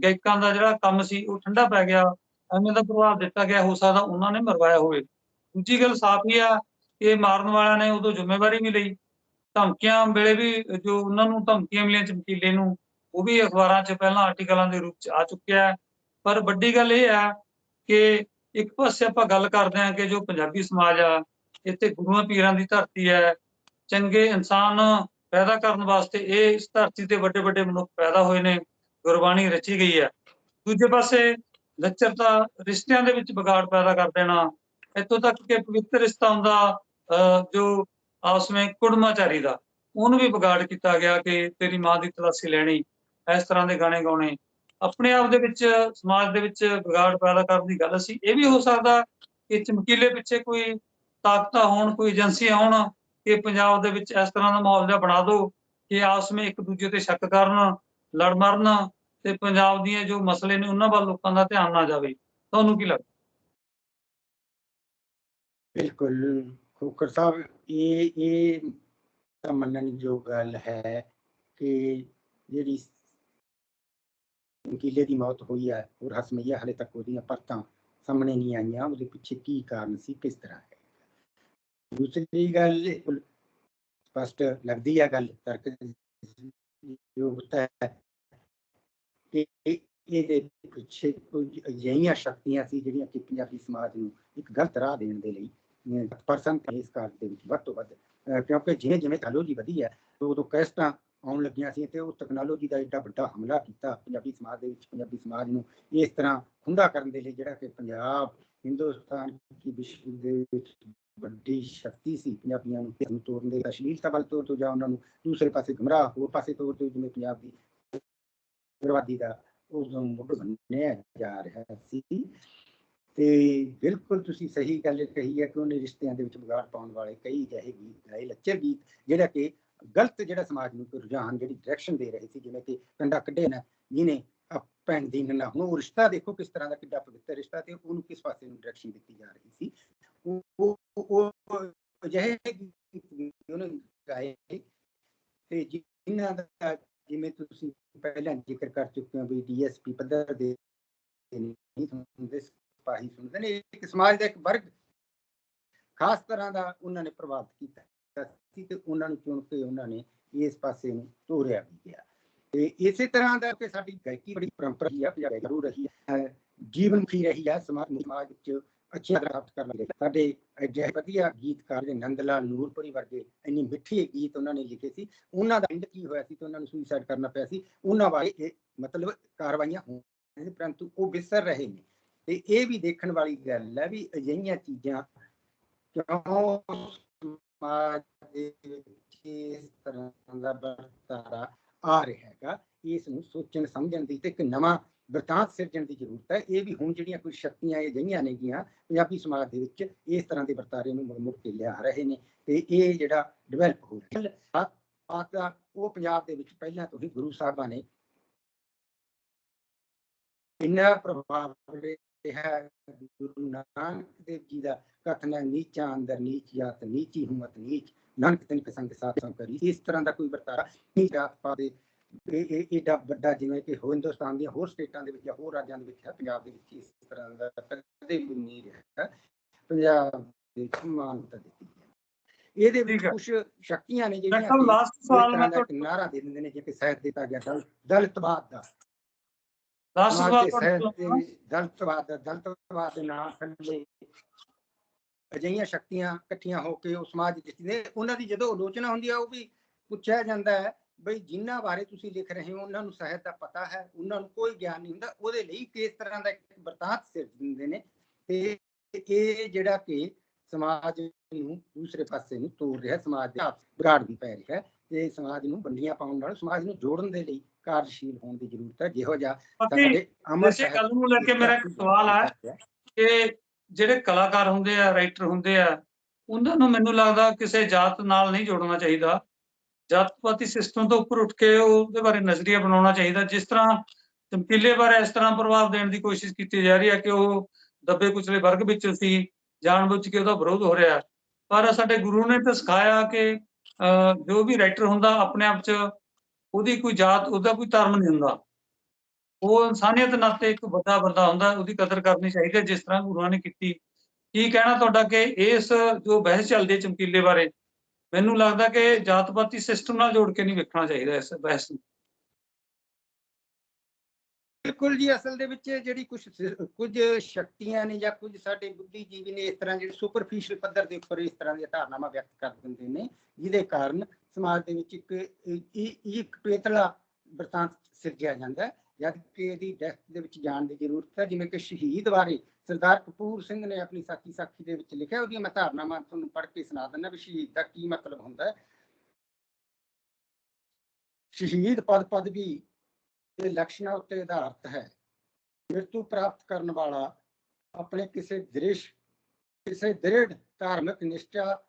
ਗਾਇਕਾਂ ਦਾ ਜਿਹੜਾ ਕੰਮ ਸੀ, ਉਹ ਠੰਡਾ ਪੈ ਗਿਆ, ਐਵੇਂ ਦਾ ਪ੍ਰਭਾਵ ਦਿੱਤਾ ਗਿਆ, ਹੋ ਸਕਦਾ ਉਹਨਾਂ ਨੇ ਮਰਵਾਇਆ ਹੋਵੇ। ਦੂਜੀ ਗੱਲ ਸਾਫ਼ ਹੀ ਆ ਇਹ ਮਾਰਨ ਵਾਲਿਆਂ ਨੇ ਉਦੋਂ ਜ਼ਿੰਮੇਵਾਰੀ ਨਹੀਂ ਲਈ। ਧਮਕੀਆਂ ਵੇਲੇ ਵੀ ਜੋ ਉਹਨਾਂ ਨੂੰ ਧਮਕੀਆਂ ਮਿਲੀਆਂ ਚਮਕੀਲੇ ਨੂੰ, ਉਹ ਵੀ ਅਖਬਾਰਾਂ 'ਚ ਪਹਿਲਾਂ ਆਰਟੀਕਲਾਂ ਦੇ ਰੂਪ 'ਚ ਆ ਚੁੱਕਿਆ ਹੈ। ਪਰ ਵੱਡੀ ਗੱਲ ਇਹ ਆ ਕਿ ਇੱਕ ਪਾਸੇ ਆਪਾਂ ਗੱਲ ਕਰਦੇ ਹਾਂ ਕਿ ਜੋ ਪੰਜਾਬੀ ਸਮਾਜ ਆ, ਇੱਥੇ ਗੁਰੂਆਂ ਪੀਰਾਂ ਦੀ ਧਰਤੀ ਹੈ, ਚੰਗੇ ਇਨਸਾਨ ਪੈਦਾ ਕਰਨ ਵਾਸਤੇ ਇਹ ਇਸ ਧਰਤੀ ਤੇ ਵੱਡੇ ਵੱਡੇ ਮਨੁੱਖ ਪੈਦਾ ਹੋਏ ਨੇ, ਗੁਰਬਾਣੀ ਰਚੀ ਗਈ ਹੈ। ਦੂਜੇ ਪਾਸੇ ਲੱਚਰਤਾ ਰਿਸ਼ਤਿਆਂ ਦੇ ਵਿੱਚ ਵਿਗਾੜ ਪੈਦਾ ਕਰ ਦੇਣਾ ਇੱਥੋਂ ਤੱਕ ਕਿ ਪਵਿੱਤਰ ਰਿਸ਼ਤਾ ਹੁੰਦਾ ਅਹ, ਜੋ ਆਪਸ ਵਿੱਚ ਕੁੜਮਾਚਾਰੀ ਦਾ ਉਹਨੂੰ ਵੀ ਵਿਗਾੜ ਕੀਤਾ ਗਿਆ ਕਿ ਤੇਰੀ ਮਾਂ ਦੀ ਤਲਾਸ਼ੀ ਲੈਣੀ ਇਸ ਤਰ੍ਹਾਂ ਦੇ ਗਾਣੇ ਗਾਉਣੇ। ਆਪਣੇ ਆਪ ਦੇ ਵਿੱਚ ਸਮਾਜ ਦੇ ਵਿੱਚ ਵਿਗਾੜ ਪੈਦਾ ਕਰਨ ਦੀ ਗੱਲ ਸੀ। ਇਹ ਵੀ ਹੋ ਸਕਦਾ ਕਿ ਚਮਕੀਲੇ ਪਿੱਛੇ ਕੋਈ ਤਾਕਤਾਂ ਹੋਣ ਕੋਈ ਏਜੰਸੀਆਂ ਹੋਣ ਕਿ ਪੰਜਾਬ ਦੇ ਵਿੱਚ ਇਸ ਤਰ੍ਹਾਂ ਦਾ ਮਾਹੌਲ ਜਿਹਾ ਬਣਾ ਦਿਓ ਕਿ ਆਪਸ ਵਿੱਚ ਇੱਕ ਦੂਜੇ ਤੇ ਸ਼ੱਕ ਕਰਨ ਲੜ ਮਰਨ ਤੇ ਪੰਜਾਬ ਦੀਆਂ ਜੋ ਮਸਲੇ ਨੇ ਉਹਨਾਂ ਵੱਲ ਲੋਕਾਂ ਦਾ ਧਿਆਨ ਨਾ ਜਾਵੇ। ਤੁਹਾਨੂੰ ਕੀ ਲੱਗਦਾ? ਬਿਲਕੁਲ, ਖੋਖਰ ਸਾਹਿਬ, ਇਹ ਇਹ ਤਾਂ ਮੰਨਣ ਜੋ ਗੱਲ ਹੈ ਕਿ ਜਿਹੜੀ ਕਿਲੇ ਦੀ ਮੌਤ ਹੋਈ ਹੈ ਔਰ ਹਸਮਈਆ ਹਲੇ ਤੱਕ ਉਹਦੀਆਂ ਪਰਤਾਂ ਸਾਹਮਣੇ ਨਹੀਂ ਆਈਆਂ, ਉਹਦੇ ਪਿੱਛੇ ਕੀ ਕਾਰਨ ਸੀ, ਕਿਸ ਤਰ੍ਹਾਂ ਹੈ? ਦੂਸਰੀ ਗੱਲ ਸਪਸ਼ਟ ਲੱਗਦੀ ਹੈ ਗੱਲ, ਤਰਕ ਯੋਗਤਾ ਹੈ ਕਿ ਇਹਦੇ ਪਿੱਛੇ ਕੁਝ ਅਜਿਹੀਆਂ ਸ਼ਕਤੀਆਂ ਸੀ, ਜਿਹੜੀਆਂ ਕਿ ਪੰਜਾਬੀ ਸਮਾਜ ਨੂੰ ਇੱਕ ਗਲਤ ਰਾਹ ਦੇਣ ਦੇ ਲਈ ਪਰਸਨ ਇਸ ਕਾਲ ਦੇ ਵਿੱਚ, ਵੱਧ ਤੋਂ ਵੱਧ। ਕਿਉਂਕਿ ਜਿਵੇਂ ਜਿਵੇਂ ਟੈਕਨੋਲੋਜੀ ਵਧੀ ਹੈ ਉਦੋਂ ਕੈਸਟਾਂ ਆਉਣ ਲੱਗੀਆਂ ਸੀ ਤੇ ਉਹ ਟੈਕਨੋਲੋਜੀ ਦਾ ਏਡਾ ਵੱਡਾ ਹਮਲਾ ਕੀਤਾ ਪੰਜਾਬੀ ਸਮਾਜ ਦੇ ਵਿੱਚ, ਪੰਜਾਬੀ ਸਮਾਜ ਨੂੰ ਇਸ ਤਰ੍ਹਾਂ ਖੁੰਡਾ ਕਰਨ ਦੇ ਲਈ ਜਿਹੜਾ ਕਿ ਪੰਜਾਬ, ਹਿੰਦੁਸਤਾਨ ਦੀ ਵਿਸ਼ਵ ਦੇ ਵਿੱਚ ਵੱਡੀ ਸ਼ਕਤੀ ਸੀ। ਪੰਜਾਬੀਆਂ ਨੂੰ ਇਸ ਨੂੰ ਤੋੜਨ ਦੇ ਅਸ਼ਲੀਲਤਾ ਵੱਲ ਤੋਂ ਤੋਂ ਜਾਂ ਉਹਨਾਂ ਨੂੰ ਦੂਸਰੇ ਪਾਸੇ ਗਮਰਾਹ, ਹੋਰ ਪਾਸੇ ਤੋਰ ਤੋਂ ਜਿਵੇਂ ਪੰਜਾਬ ਦੀ ਬਰਬਾਦੀ ਦਾ ਉਦੋਂ ਮੁੱਢ ਬੰਨਿਆ ਜਾ ਰਿਹਾ ਸੀ। ਤੇ ਬਿਲਕੁਲ ਤੁਸੀਂ ਸਹੀ ਗੱਲ ਕਹੀ ਹੈ ਕਿ ਉਹਨੇ ਰਿਸ਼ਤਿਆਂ ਦੇ ਵਿੱਚ ਵਿਗਾੜ ਪਾਉਣ ਵਾਲੇ ਕਈ ਅਜਿਹੇ ਗੀਤ ਗਾਏ, ਲੱਚਰ ਗੀਤ, ਜਿਹੜਾ ਕਿ ਗਲਤ ਜਿਹੜਾ ਸਮਾਜ ਨੂੰ ਰੁਝਾਨ, ਜਿਹੜੀ ਡਾਇਰੈਕਸ਼ਨ ਦੇ ਰਹੇ ਸੀ, ਜਿਵੇਂ ਕਿ ਕੰਡਾ ਕੱਢੇ ਨਾ, ਜਿਹਨੇ ਭੈਣ ਦੀ ਨਾ ਹੁਣ ਉਹ ਰਿਸ਼ਤਾ ਦੇਖੋ ਕਿਸ ਤਰ੍ਹਾਂ ਦਾ ਕਿੱਡਾ ਪਵਿੱਤਰ ਰਿਸ਼ਤਾ ਤੇ ਉਹਨੂੰ ਕਿਸ ਪਾਸੇ ਨੂੰ ਡਾਇਰੈਕਸ਼ਨ ਦਿੱਤੀ ਜਾ ਰਹੀ ਸੀ। ਉਹ, ਉਹ- ਉਹ ਉਹਨੇ ਗਾਏ ਤੇ ਜਿਨ੍ਹਾਂ ਦਾ ਜਿਵੇਂ ਤੁਸੀਂ ਪਹਿਲਾਂ ਜ਼ਿਕਰ ਕਰ ਚੁੱਕੇ ਹੋ ਵੀ ਡੀਐਸਪੀ ਪੱਧਰ ਦੇ ਨਹੀਂ ਹੁੰਦੇ ਸਿਪਾਹੀ ਸੁਣਦੇ ਨੇ ਇੱਕ ਸਮਾਜ ਦਾ ਇੱਕ ਵਰਗ ਖਾਸ ਤਰ੍ਹਾਂ ਦਾ ਉਹਨਾਂ ਨੇ ਪ੍ਰਭਾਵਿਤ ਕੀਤਾ ਸੀ ਤੇ ਉਹਨਾਂ ਨੂੰ ਚੁਣ ਕੇ ਉਹਨਾਂ ਨੇ ਇਸ ਪਾਸੇ ਨੂੰ ਤੋਰਿਆ ਵੀ ਗਿਆ। ਤੇ ਇਸੇ ਤਰ੍ਹਾਂ ਦਾ ਕਿ ਸਾਡੀ ਗਾਇਕੀ ਬੜੀ ਪਰੰਪਰਾ ਹੀ ਆ ਪੰਜਾਬੀ ਜ਼ਰੂਰ ਰਹੀ ਹੈ ਜੀਵਨ ਕੀ ਰਹੀ ਹੈ ਸਮਾਜ ਨੂੰ ਸਮਾਜ ਵਿੱਚ ਪ੍ਰਾਪਤ ਕਰਨ ਲਈ। ਸਾਡੇ ਅਜਿਹੇ ਵਧੀਆ ਗੀਤਕਾਰ ਦੇ ਨੰਦ ਲਾਲ ਨੂਰਪੁਰੀ ਵਰਗੇ ਇੰਨੀ ਮਿੱਠੇ ਗੀਤ ਉਹਨਾਂ ਨੇ ਲਿਖੇ ਸੀ। ਉਹਨਾਂ ਦਾ ਐਂਡ ਕੀ ਹੋਇਆ ਸੀ ਤੇ ਉਹਨਾਂ ਨੂੰ ਸੁਸਾਈਡ ਕਰਨਾ ਪਿਆ ਸੀ। ਉਹਨਾਂ ਬਾਰੇ ਇਹ ਮਤਲਬ ਕਾਰਵਾਈਆਂ ਹੋਈਆਂ ਨੇ, ਪਰੰਤੂ ਉਹ ਬਿਸਰ ਰਹੇ ਨੇ। ਤੇ ਇਹ ਵੀ ਦੇਖਣ ਵਾਲੀ ਗੱਲ ਹੈ ਵੀ ਅਜਿਹੀਆਂ ਚੀਜ਼ਾਂ ਕਿਉਂ ਸਮਾਜ ਦੇ ਵਿੱਚ ਇਸ ਤਰ੍ਹਾਂ ਦਾ ਵਰਤਾਰਾ ਆ ਰਿਹਾ ਹੈਗਾ, ਇਸ ਨੂੰ ਸੋਚਣ, ਸਮਝਣ ਦੀ ਤੇ ਇੱਕ ਨਵਾਂ ਵਰਤਾਂਤ ਸਿਰਜਣ ਦੀ ਜ਼ਰੂਰਤ ਹੈ। ਇਹ ਵੀ ਹੁਣ ਜਿਹੜੀਆਂ ਕੁਝ ਸ਼ਕਤੀਆਂ ਅਜਿਹੀਆਂ ਨੇਗੀਆਂ ਪੰਜਾਬੀ ਸਮਾਜ ਦੇ ਵਿੱਚ ਇਸ ਤਰ੍ਹਾਂ ਦੇ ਵਰਤਾਰੇ ਨੂੰ ਮੁੜ ਮੁੜ ਕੇ ਲਿਆ ਰਹੇ ਨੇ ਤੇ ਇਹ ਜਿਹੜਾ ਡਿਵੈਲਪ ਹੋ ਰਿਹਾ ਹੈ ਉਹ ਪੰਜਾਬ ਦੇ ਵਿੱਚ ਪਹਿਲਾਂ ਤੋਂ ਹੀ ਗੁਰੂ ਸਾਹਿਬਾਂ ਨੇ ਇੰਨਾ ਪ੍ਰਭਾਵ ਰਿਹਾ ਗੁਰੂ ਨਾਨਕ ਦੇਵ ਜੀ ਦਾ ਕਥਨ ਹੈ ਨੀਚਾ ਅੰਦਰ ਨੀਚ ਜਾਤ ਨੀਚੀ ਹੁਮਤ ਨੀਚ। ਨਾਨਕ ਤਿਨ ਸੰਗ ਸਾਥ ਸੰ ਕਰੀ। ਇਸ ਤਰ੍ਹਾਂ ਦਾ ਕੋਈ ਵਰਤਾਰਾ ਨਹੀਂ ਜਾਤ ਪਾ ਦੇ ਇਹ ਇਹ ਏਡਾ ਵੱਡਾ ਜਿਵੇਂ ਕਿ ਹੋ ਹਿੰਦੁਸਤਾਨ ਦੀਆਂ ਹੋਰ ਸਟੇਟਾਂ ਦੇ ਵਿੱਚ ਜਾਂ ਹੋਰ ਰਾਜਾਂ ਦੇ ਵਿੱਚ ਹੈ ਪੰਜਾਬ ਦੇ ਵਿੱਚ ਇਸ ਤਰ੍ਹਾਂ ਦਾ ਕਦੇ ਵੀ ਨਹੀਂ ਰਿਹਾ ਪੰਜਾਬ ਦੇ ਵਿੱਚ ਮਾਨਤਾ ਦਿੱਤੀ ਹੈ। ਇਹਦੇ ਵਿੱਚ ਹੈ। ਕੁਝ ਸ਼ਕਤੀਆਂ ਨੇ ਕਿ ਲਾਸਟ ਸਵਾਲ ਮੈਂ ਇੱਕ ਨਾਰਾ ਦੇ ਦਿੰਦੇ ਨੇ ਕਿ ਸਾਹਿਤ ਦਿੱਤਾ ਗਿਆ ਦਲ- ਦਲਿਤਵਾਦ ਦਾ। ਦਲਿਤਵਾਦ ਦਾ ਦਲਿਤਵਾਦ ਦੇ ਨਾਂ ਥੱਲੇ ਅਜਿਹੀਆਂ ਸ਼ਕਤੀਆਂ ਇਕੱਠੀਆਂ ਹੋ ਕੇ ਉਹ ਸਮਾਜ ਜਿੱਤਦੇ ਉਹਨਾਂ ਦੀ ਜਦੋਂ ਆਲੋਚਨਾ ਹੁੰਦੀ ਹੈ ਉਹ ਵੀ ਪੁੱਛਿਆ ਜਾਂਦਾ ਹੈ ਬਈ ਜਿਨ੍ਹਾਂ ਬਾਰੇ ਤੁਸੀਂ ਲਿਖ ਰਹੇ ਹੋ ਉਹਨਾਂ ਨੂੰ ਸਾਹਿਤ ਦਾ ਪਤਾ ਹੈ ਉਹਨਾਂ ਨੂੰ ਕੋਈ ਗਿਆਨ ਨਹੀਂ ਹੁੰਦਾ। ਉਹਦੇ ਲਈ ਕਿਸ ਤਰ੍ਹਾਂ ਦਾ ਇੱਕ ਵਰਤਾਂਤ ਸਿਰ ਦਿੰਦੇ ਨੇ ਤੇ ਇਹ ਜਿਹੜਾ ਕਿ ਸਮਾਜ ਨੂੰ ਦੂਸਰੇ ਪਾਸੇ ਨੂੰ ਤੋੜ ਰਿਹਾ ਸਮਾਜ ਦੇ ਵਿਗਾੜ ਵੀ ਪੈ ਰਿਹਾ ਤੇ ਸਮਾਜ ਨੂੰ ਵੰਡੀਆਂ ਪਾਉਣ ਨਾਲ ਸਮਾਜ ਨੂੰ ਜੋੜਨ ਦੇ ਲਈ ਕਾਰਜਸ਼ੀਲ ਹੋਣ ਦੀ ਜ਼ਰੂਰਤ ਹੈ ਜਿਹੋ ਜਿਹਾ ਸਾਡੇ ਅਮਰ ਇਸੇ ਗੱਲ ਨੂੰ ਲੈ ਕੇ ਮੇਰਾ ਇੱਕ ਸਵਾਲ ਹੈ ਕਿ ਜਿਹੜੇ ਕਲਾਕਾਰ ਹੁੰਦੇ ਆ ਰਾਈਟਰ ਹੁੰਦੇ ਆ ਉਹਨਾਂ ਨੂੰ ਮੈਨੂੰ ਲੱਗਦਾ ਕਿਸੇ ਜਾਤ ਨਾਲ ਨਹੀਂ ਜੋੜਨਾ ਚਾਹੀਦਾ। ਜਾਤਪਾਤੀ ਸਿਸਟਮ ਤੋਂ ਉੱਪਰ ਉੱਠ ਕੇ ਉਹਦੇ ਬਾਰੇ ਨਜ਼ਰੀਆ ਬਣਾਉਣਾ ਚਾਹੀਦਾ। ਜਿਸ ਤਰ੍ਹਾਂ ਚਮਕੀਲੇ ਬਾਰੇ ਇਸ ਤਰ੍ਹਾਂ ਪ੍ਰਭਾਵ ਦੇਣ ਦੀ ਕੋਸ਼ਿਸ਼ ਕੀਤੀ ਜਾ ਰਹੀ ਹੈ ਕਿ ਉਹ ਦੱਬੇ ਕੁਚਲੇ ਵਰਗ ਵਿੱਚ ਸੀ ਜਾਣਬੁੱਝ ਕੇ ਉਹਦਾ ਵਿਰੋਧ ਹੋ ਰਿਹਾ। ਪਰ ਸਾਡੇ ਗੁਰੂ ਨੇ ਤਾਂ ਸਿਖਾਇਆ ਕਿ ਜੋ ਵੀ ਰਾਈਟਰ ਹੁੰਦਾ ਆਪਣੇ ਆਪ 'ਚ ਉਹਦੀ ਕੋਈ ਜਾਤ, ਉਹਦਾ ਕੋਈ ਧਰਮ ਨਹੀਂ ਹੁੰਦਾ। ਉਹ ਇਨਸਾਨੀਅਤ ਨਾਤੇ ਇੱਕ ਵੱਡਾ ਬੰਦਾ ਹੁੰਦਾ, ਉਹਦੀ ਕਦਰ ਕਰਨੀ ਚਾਹੀਦੀ ਹੈ, ਜਿਸ ਤਰ੍ਹਾਂ ਗੁਰੂਆਂ ਨੇ ਕੀਤੀ। ਕੀ ਕਹਿਣਾ ਤੁਹਾਡਾ ਕਿ ਇਸ ਜੋ ਬਹਿਸ ਚੱਲਦੀ ਚਮਕੀਲੇ ਬਾਰੇ, ਮੈਨੂੰ ਲੱਗਦਾ ਕਿ ਜਾਤਪਾਤੀ ਸਿਸਟਮ ਨਾਲ ਜੋੜ ਕੇ ਨਹੀਂ ਵੇਖਣਾ ਚਾਹੀਦਾ ਇਸ ਬਹਿਸ ਨੂੰ। ਬਿਲਕੁਲ ਜੀ, ਅਸਲ ਦੇ ਵਿੱਚ ਜਿਹੜੀ ਕੁਝ ਕੁਝ ਸ਼ਕਤੀਆਂ ਨੇ ਜਾਂ ਕੁਝ ਸਾਡੇ ਬੁੱਧੀਜੀਵੀ ਨੇ ਇਸ ਤਰ੍ਹਾਂ ਜਿਹੜੇ ਸੁਪਰਫੀਸ਼ੀਅਲ ਪੱਧਰ ਦੇ ਉੱਪਰ ਇਸ ਤਰ੍ਹਾਂ ਦੀਆਂ ਧਾਰਨਾਵਾਂ ਵਿਅਕਤ ਕਰ ਦਿੰਦੇ ਨੇ, ਜਿਹਦੇ ਕਾਰਨ ਸਮਾਜ ਦੇ ਵਿੱਚ ਇੱਕ, ਇਹ ਇੱਕ ਪੇਤਲਾ ਵਰਤਾਂਤ ਸਿਰਜਿਆ ਜਾਂਦਾ ਜਦ ਕਿ ਇਹਦੀ ਡੈਪਥ ਦੇ ਵਿੱਚ ਜਾਣ ਦੀ ਜ਼ਰੂਰਤ ਹੈ, ਜਿਵੇਂ ਕਿ ਸ਼ਹੀਦ ਬਾਰੇ ਸਰਦਾਰ ਕਪੂਰ ਸਿੰਘ ਨੇ ਆਪਣੀ ਸਾਖੀ ਸਾਖੀ ਦੇ ਵਿੱਚ ਲਿਖਿਆ, ਉਹਦੀਆਂ ਮੈਂ ਧਾਰਨਾਵਾਂ ਤੁਹਾਨੂੰ ਪੜ੍ਹ ਕੇ ਸੁਣਾ ਦਿੰਦਾ ਵੀ ਸ਼ਹੀਦ ਦਾ ਕੀ ਮਤਲਬ ਹੁੰਦਾ ਹੈ। ਸ਼ਹੀਦ ਪਦ ਪਦਵੀ ਦੇ ਲਕਸ਼ਣਾਂ ਉੱਤੇ ਆਧਾਰਿਤ ਹੈ। ਮ੍ਰਿਤੂ ਪ੍ਰਾਪਤ ਕਰਨ ਵਾਲਾ ਆਪਣੇ ਕਿਸੇ ਦ੍ਰਿਸ਼, ਕਿਸੇ ਦ੍ਰਿੜ ਧਾਰਮਿਕ ਨਿਸ਼ਠਾ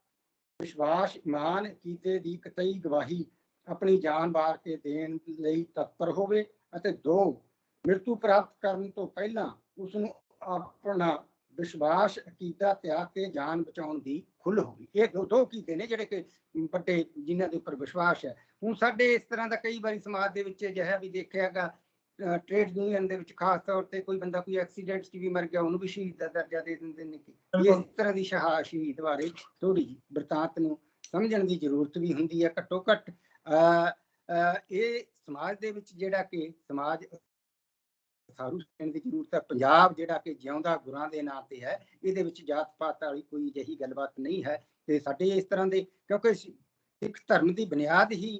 ਵਿਸ਼ਵਾਸ ਇਮਾਨ ਕੀਤੇ ਦੀ ਕਤਈ ਗਵਾਹੀ ਆਪਣੀ ਜਾਨ ਵਾਰ ਕੇ ਦੇਣ ਲਈ ਤਤਪਰ ਹੋਵੇ ਅਤੇ ਦੋ, ਮ੍ਰਿਤੂ ਪ੍ਰਾਪਤ ਕਰਨ ਤੋਂ ਪਹਿਲਾਂ ਉਸ ਨੂੰ ਆਪਣਾ ਵਿਸ਼ਵਾਸ ਅਕੀਦਾ ਤਿਆਗ ਕੇ ਜਾਨ ਬਚਾਉਣ ਦੀ ਖੁੱਲ ਹੋਵੇ। ਇਹ ਦੋ ਦੋ ਕੀਤੇ ਨੇ ਜਿਹੜੇ ਕਿ ਵੱਡੇ ਜਿਨ੍ਹਾਂ ਦੇ ਉੱਪਰ ਵਿਸ਼ਵਾਸ ਹੈ। ਹੁਣ ਸਾਡੇ ਇਸ ਤਰ੍ਹਾਂ ਦਾ ਕਈ ਵਾਰੀ ਸਮਾਜ ਦੇ ਵਿੱਚ ਅਜਿਹਾ ਵੀ ਦੇਖਿਆਗਾ ਟ੍ਰੇਡ ਯੂਨੀਅਨ ਦੇ ਵਿੱਚ ਖਾਸ ਤੌਰ ਤੇ ਕੋਈ ਬੰਦਾ ਕੋਈ ਐਕਸੀਡੈਂਟ 'ਚ ਵੀ ਮਰ ਗਿਆ ਉਹਨੂੰ ਵੀ ਸ਼ਹੀਦ ਦਾ ਦਰਜਾ ਦੇ ਦਿੰਦੇ ਨੇ ਕਿ। ਇਸ ਤਰ੍ਹਾਂ ਦੀ ਸ਼ਹਾ ਸ਼ਹੀਦ ਬਾਰੇ ਥੋੜੀ ਬਰਤਾਂਤ ਨੂੰ ਸਮਝਣ ਦੀ ਜ਼ਰੂਰਤ ਵੀ ਹੁੰਦੀ ਹੈ ਘੱਟੋ ਘੱਟ। ਇਹ ਸਮਾਜ ਦੇ ਵਿੱਚ ਜਿਹੜਾ ਕਿ ਸਮਾਜ ਸਾਰੂ ਕਹਿਣ ਦੀ ਜ਼ਰੂਰਤ ਹੈ ਪੰਜਾਬ ਜਿਹੜਾ ਕਿ ਜਿਉਂਦਾ ਗੁਰਾਂ ਦੇ ਨਾਂ ਤੇ ਹੈ ਇਹਦੇ ਵਿੱਚ ਜਾਤ ਪਾਤ ਵਾਲੀ ਕੋਈ ਅਜਿਹੀ ਗੱਲਬਾਤ ਨਹੀਂ ਹੈ। ਤੇ ਸਾਡੇ ਇਸ ਤਰ੍ਹਾਂ ਦੇ ਕਿਉਂਕਿ ਸਿੱਖ ਧਰਮ ਦੀ ਬੁਨਿਆਦ ਹੀ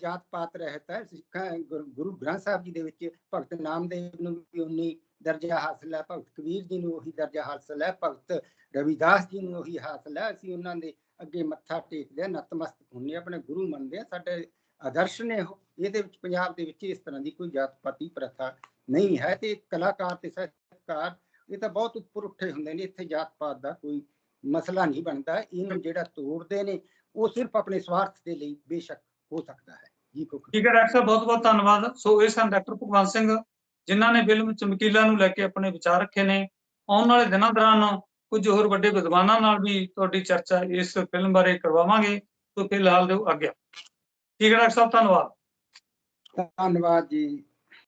ਜਾਤ ਪਾਤ ਰਹਿਤ ਹੈ, ਸਿੱਖਾਂ, ਗੁਰ- ਗੁਰੂ ਗ੍ਰੰਥ ਸਾਹਿਬ ਜੀ ਦੇ ਵਿੱਚ ਭਗਤ ਨਾਮਦੇਵ ਨੂੰ ਵੀ ਉਨੀ ਦਰਜਾ ਹਾਸਲ ਹੈ, ਭਗਤ ਕਬੀਰ ਜੀ ਨੂੰ ਉਹੀ ਦਰਜਾ ਹਾਸਲ ਹੈ, ਭਗਤ ਰਵਿਦਾਸ ਜੀ ਨੂੰ ਉਹੀ ਹਾਸਲ ਹੈ, ਅਸੀਂ ਉਹਨਾਂ ਦੇ ਅੱਗੇ ਮੱਥਾ ਟੇਕਦੇ ਹਾਂ, ਨਤਮਸਤਕ ਹੁੰਦੇ ਹਾਂ, ਆਪਣੇ ਗੁਰੂ ਮੰਨਦੇ ਹਾਂ, ਸਾਡੇ ਆਦਰਸ਼ ਨੇ ਉਹ, ਇਹਦੇ ਵਿੱਚ ਪੰਜਾਬ ਦੇ ਵਿੱਚ ਇਸ ਤਰ੍ਹਾਂ ਦੀ ਕੋਈ ਜਾਤ ਪਾਤੀ ਪ੍ਰਥਾ ਨਹੀਂ ਹੈ ਤੇ ਕਲਾਕਾਰ ਤੇ ਸਾਹਿਤਕਾਰ ਇਹ ਤਾਂ ਬਹੁਤ ਉੱਪਰ ਉੱਠੇ ਹੁੰਦੇ ਨੇ, ਇੱਥੇ ਜਾਤ ਪਾਤ ਦਾ ਕੋਈ ਮਸਲਾ ਨਹੀਂ ਬਣਦਾ, ਇਹਨੂੰ ਜਿਹੜਾ ਤੋੜਦੇ ਨੇ, ਉਹ ਸਿਰਫ ਆਪਣੇ ਸਵਾਰਥ ਦੇ ਲਈ ਬੇਸ਼ੱਕ ਹੋ ਸਕਦਾ ਹੈ। ਜੀ ਕੋ ਠੀਕ ਹੈ ਡਾਕਟਰ ਸਾਹਿਬ ਬਹੁਤ ਬਹੁਤ ਧੰਨਵਾਦ। ਸੋ ਇਹ ਸਨ ਡਾਕਟਰ ਭਗਵੰਤ ਸਿੰਘ ਜਿਨ੍ਹਾਂ ਨੇ ਫਿਲਮ ਚਮਕੀਲਾ ਨੂੰ ਲੈ ਕੇ ਆਪਣੇ ਵਿਚਾਰ ਰੱਖੇ ਨੇ। ਆਉਣ ਵਾਲੇ ਦਿਨਾਂ ਦੌਰਾਨ ਕੁਝ ਹੋਰ ਵੱਡੇ ਵਿਦਵਾਨਾਂ ਨਾਲ ਵੀ ਤੁਹਾਡੀ ਚਰਚਾ ਇਸ ਫਿਲਮ ਬਾਰੇ ਕਰਵਾਵਾਂਗੇ। ਸੋ ਫਿਲਹਾਲ ਦਿਓ ਆਗਿਆ ਠੀਕ ਹੈ ਡਾਕਟਰ ਸਾਹਿਬ ਧੰਨਵਾਦ। ਧੰਨਵਾਦ ਜੀ।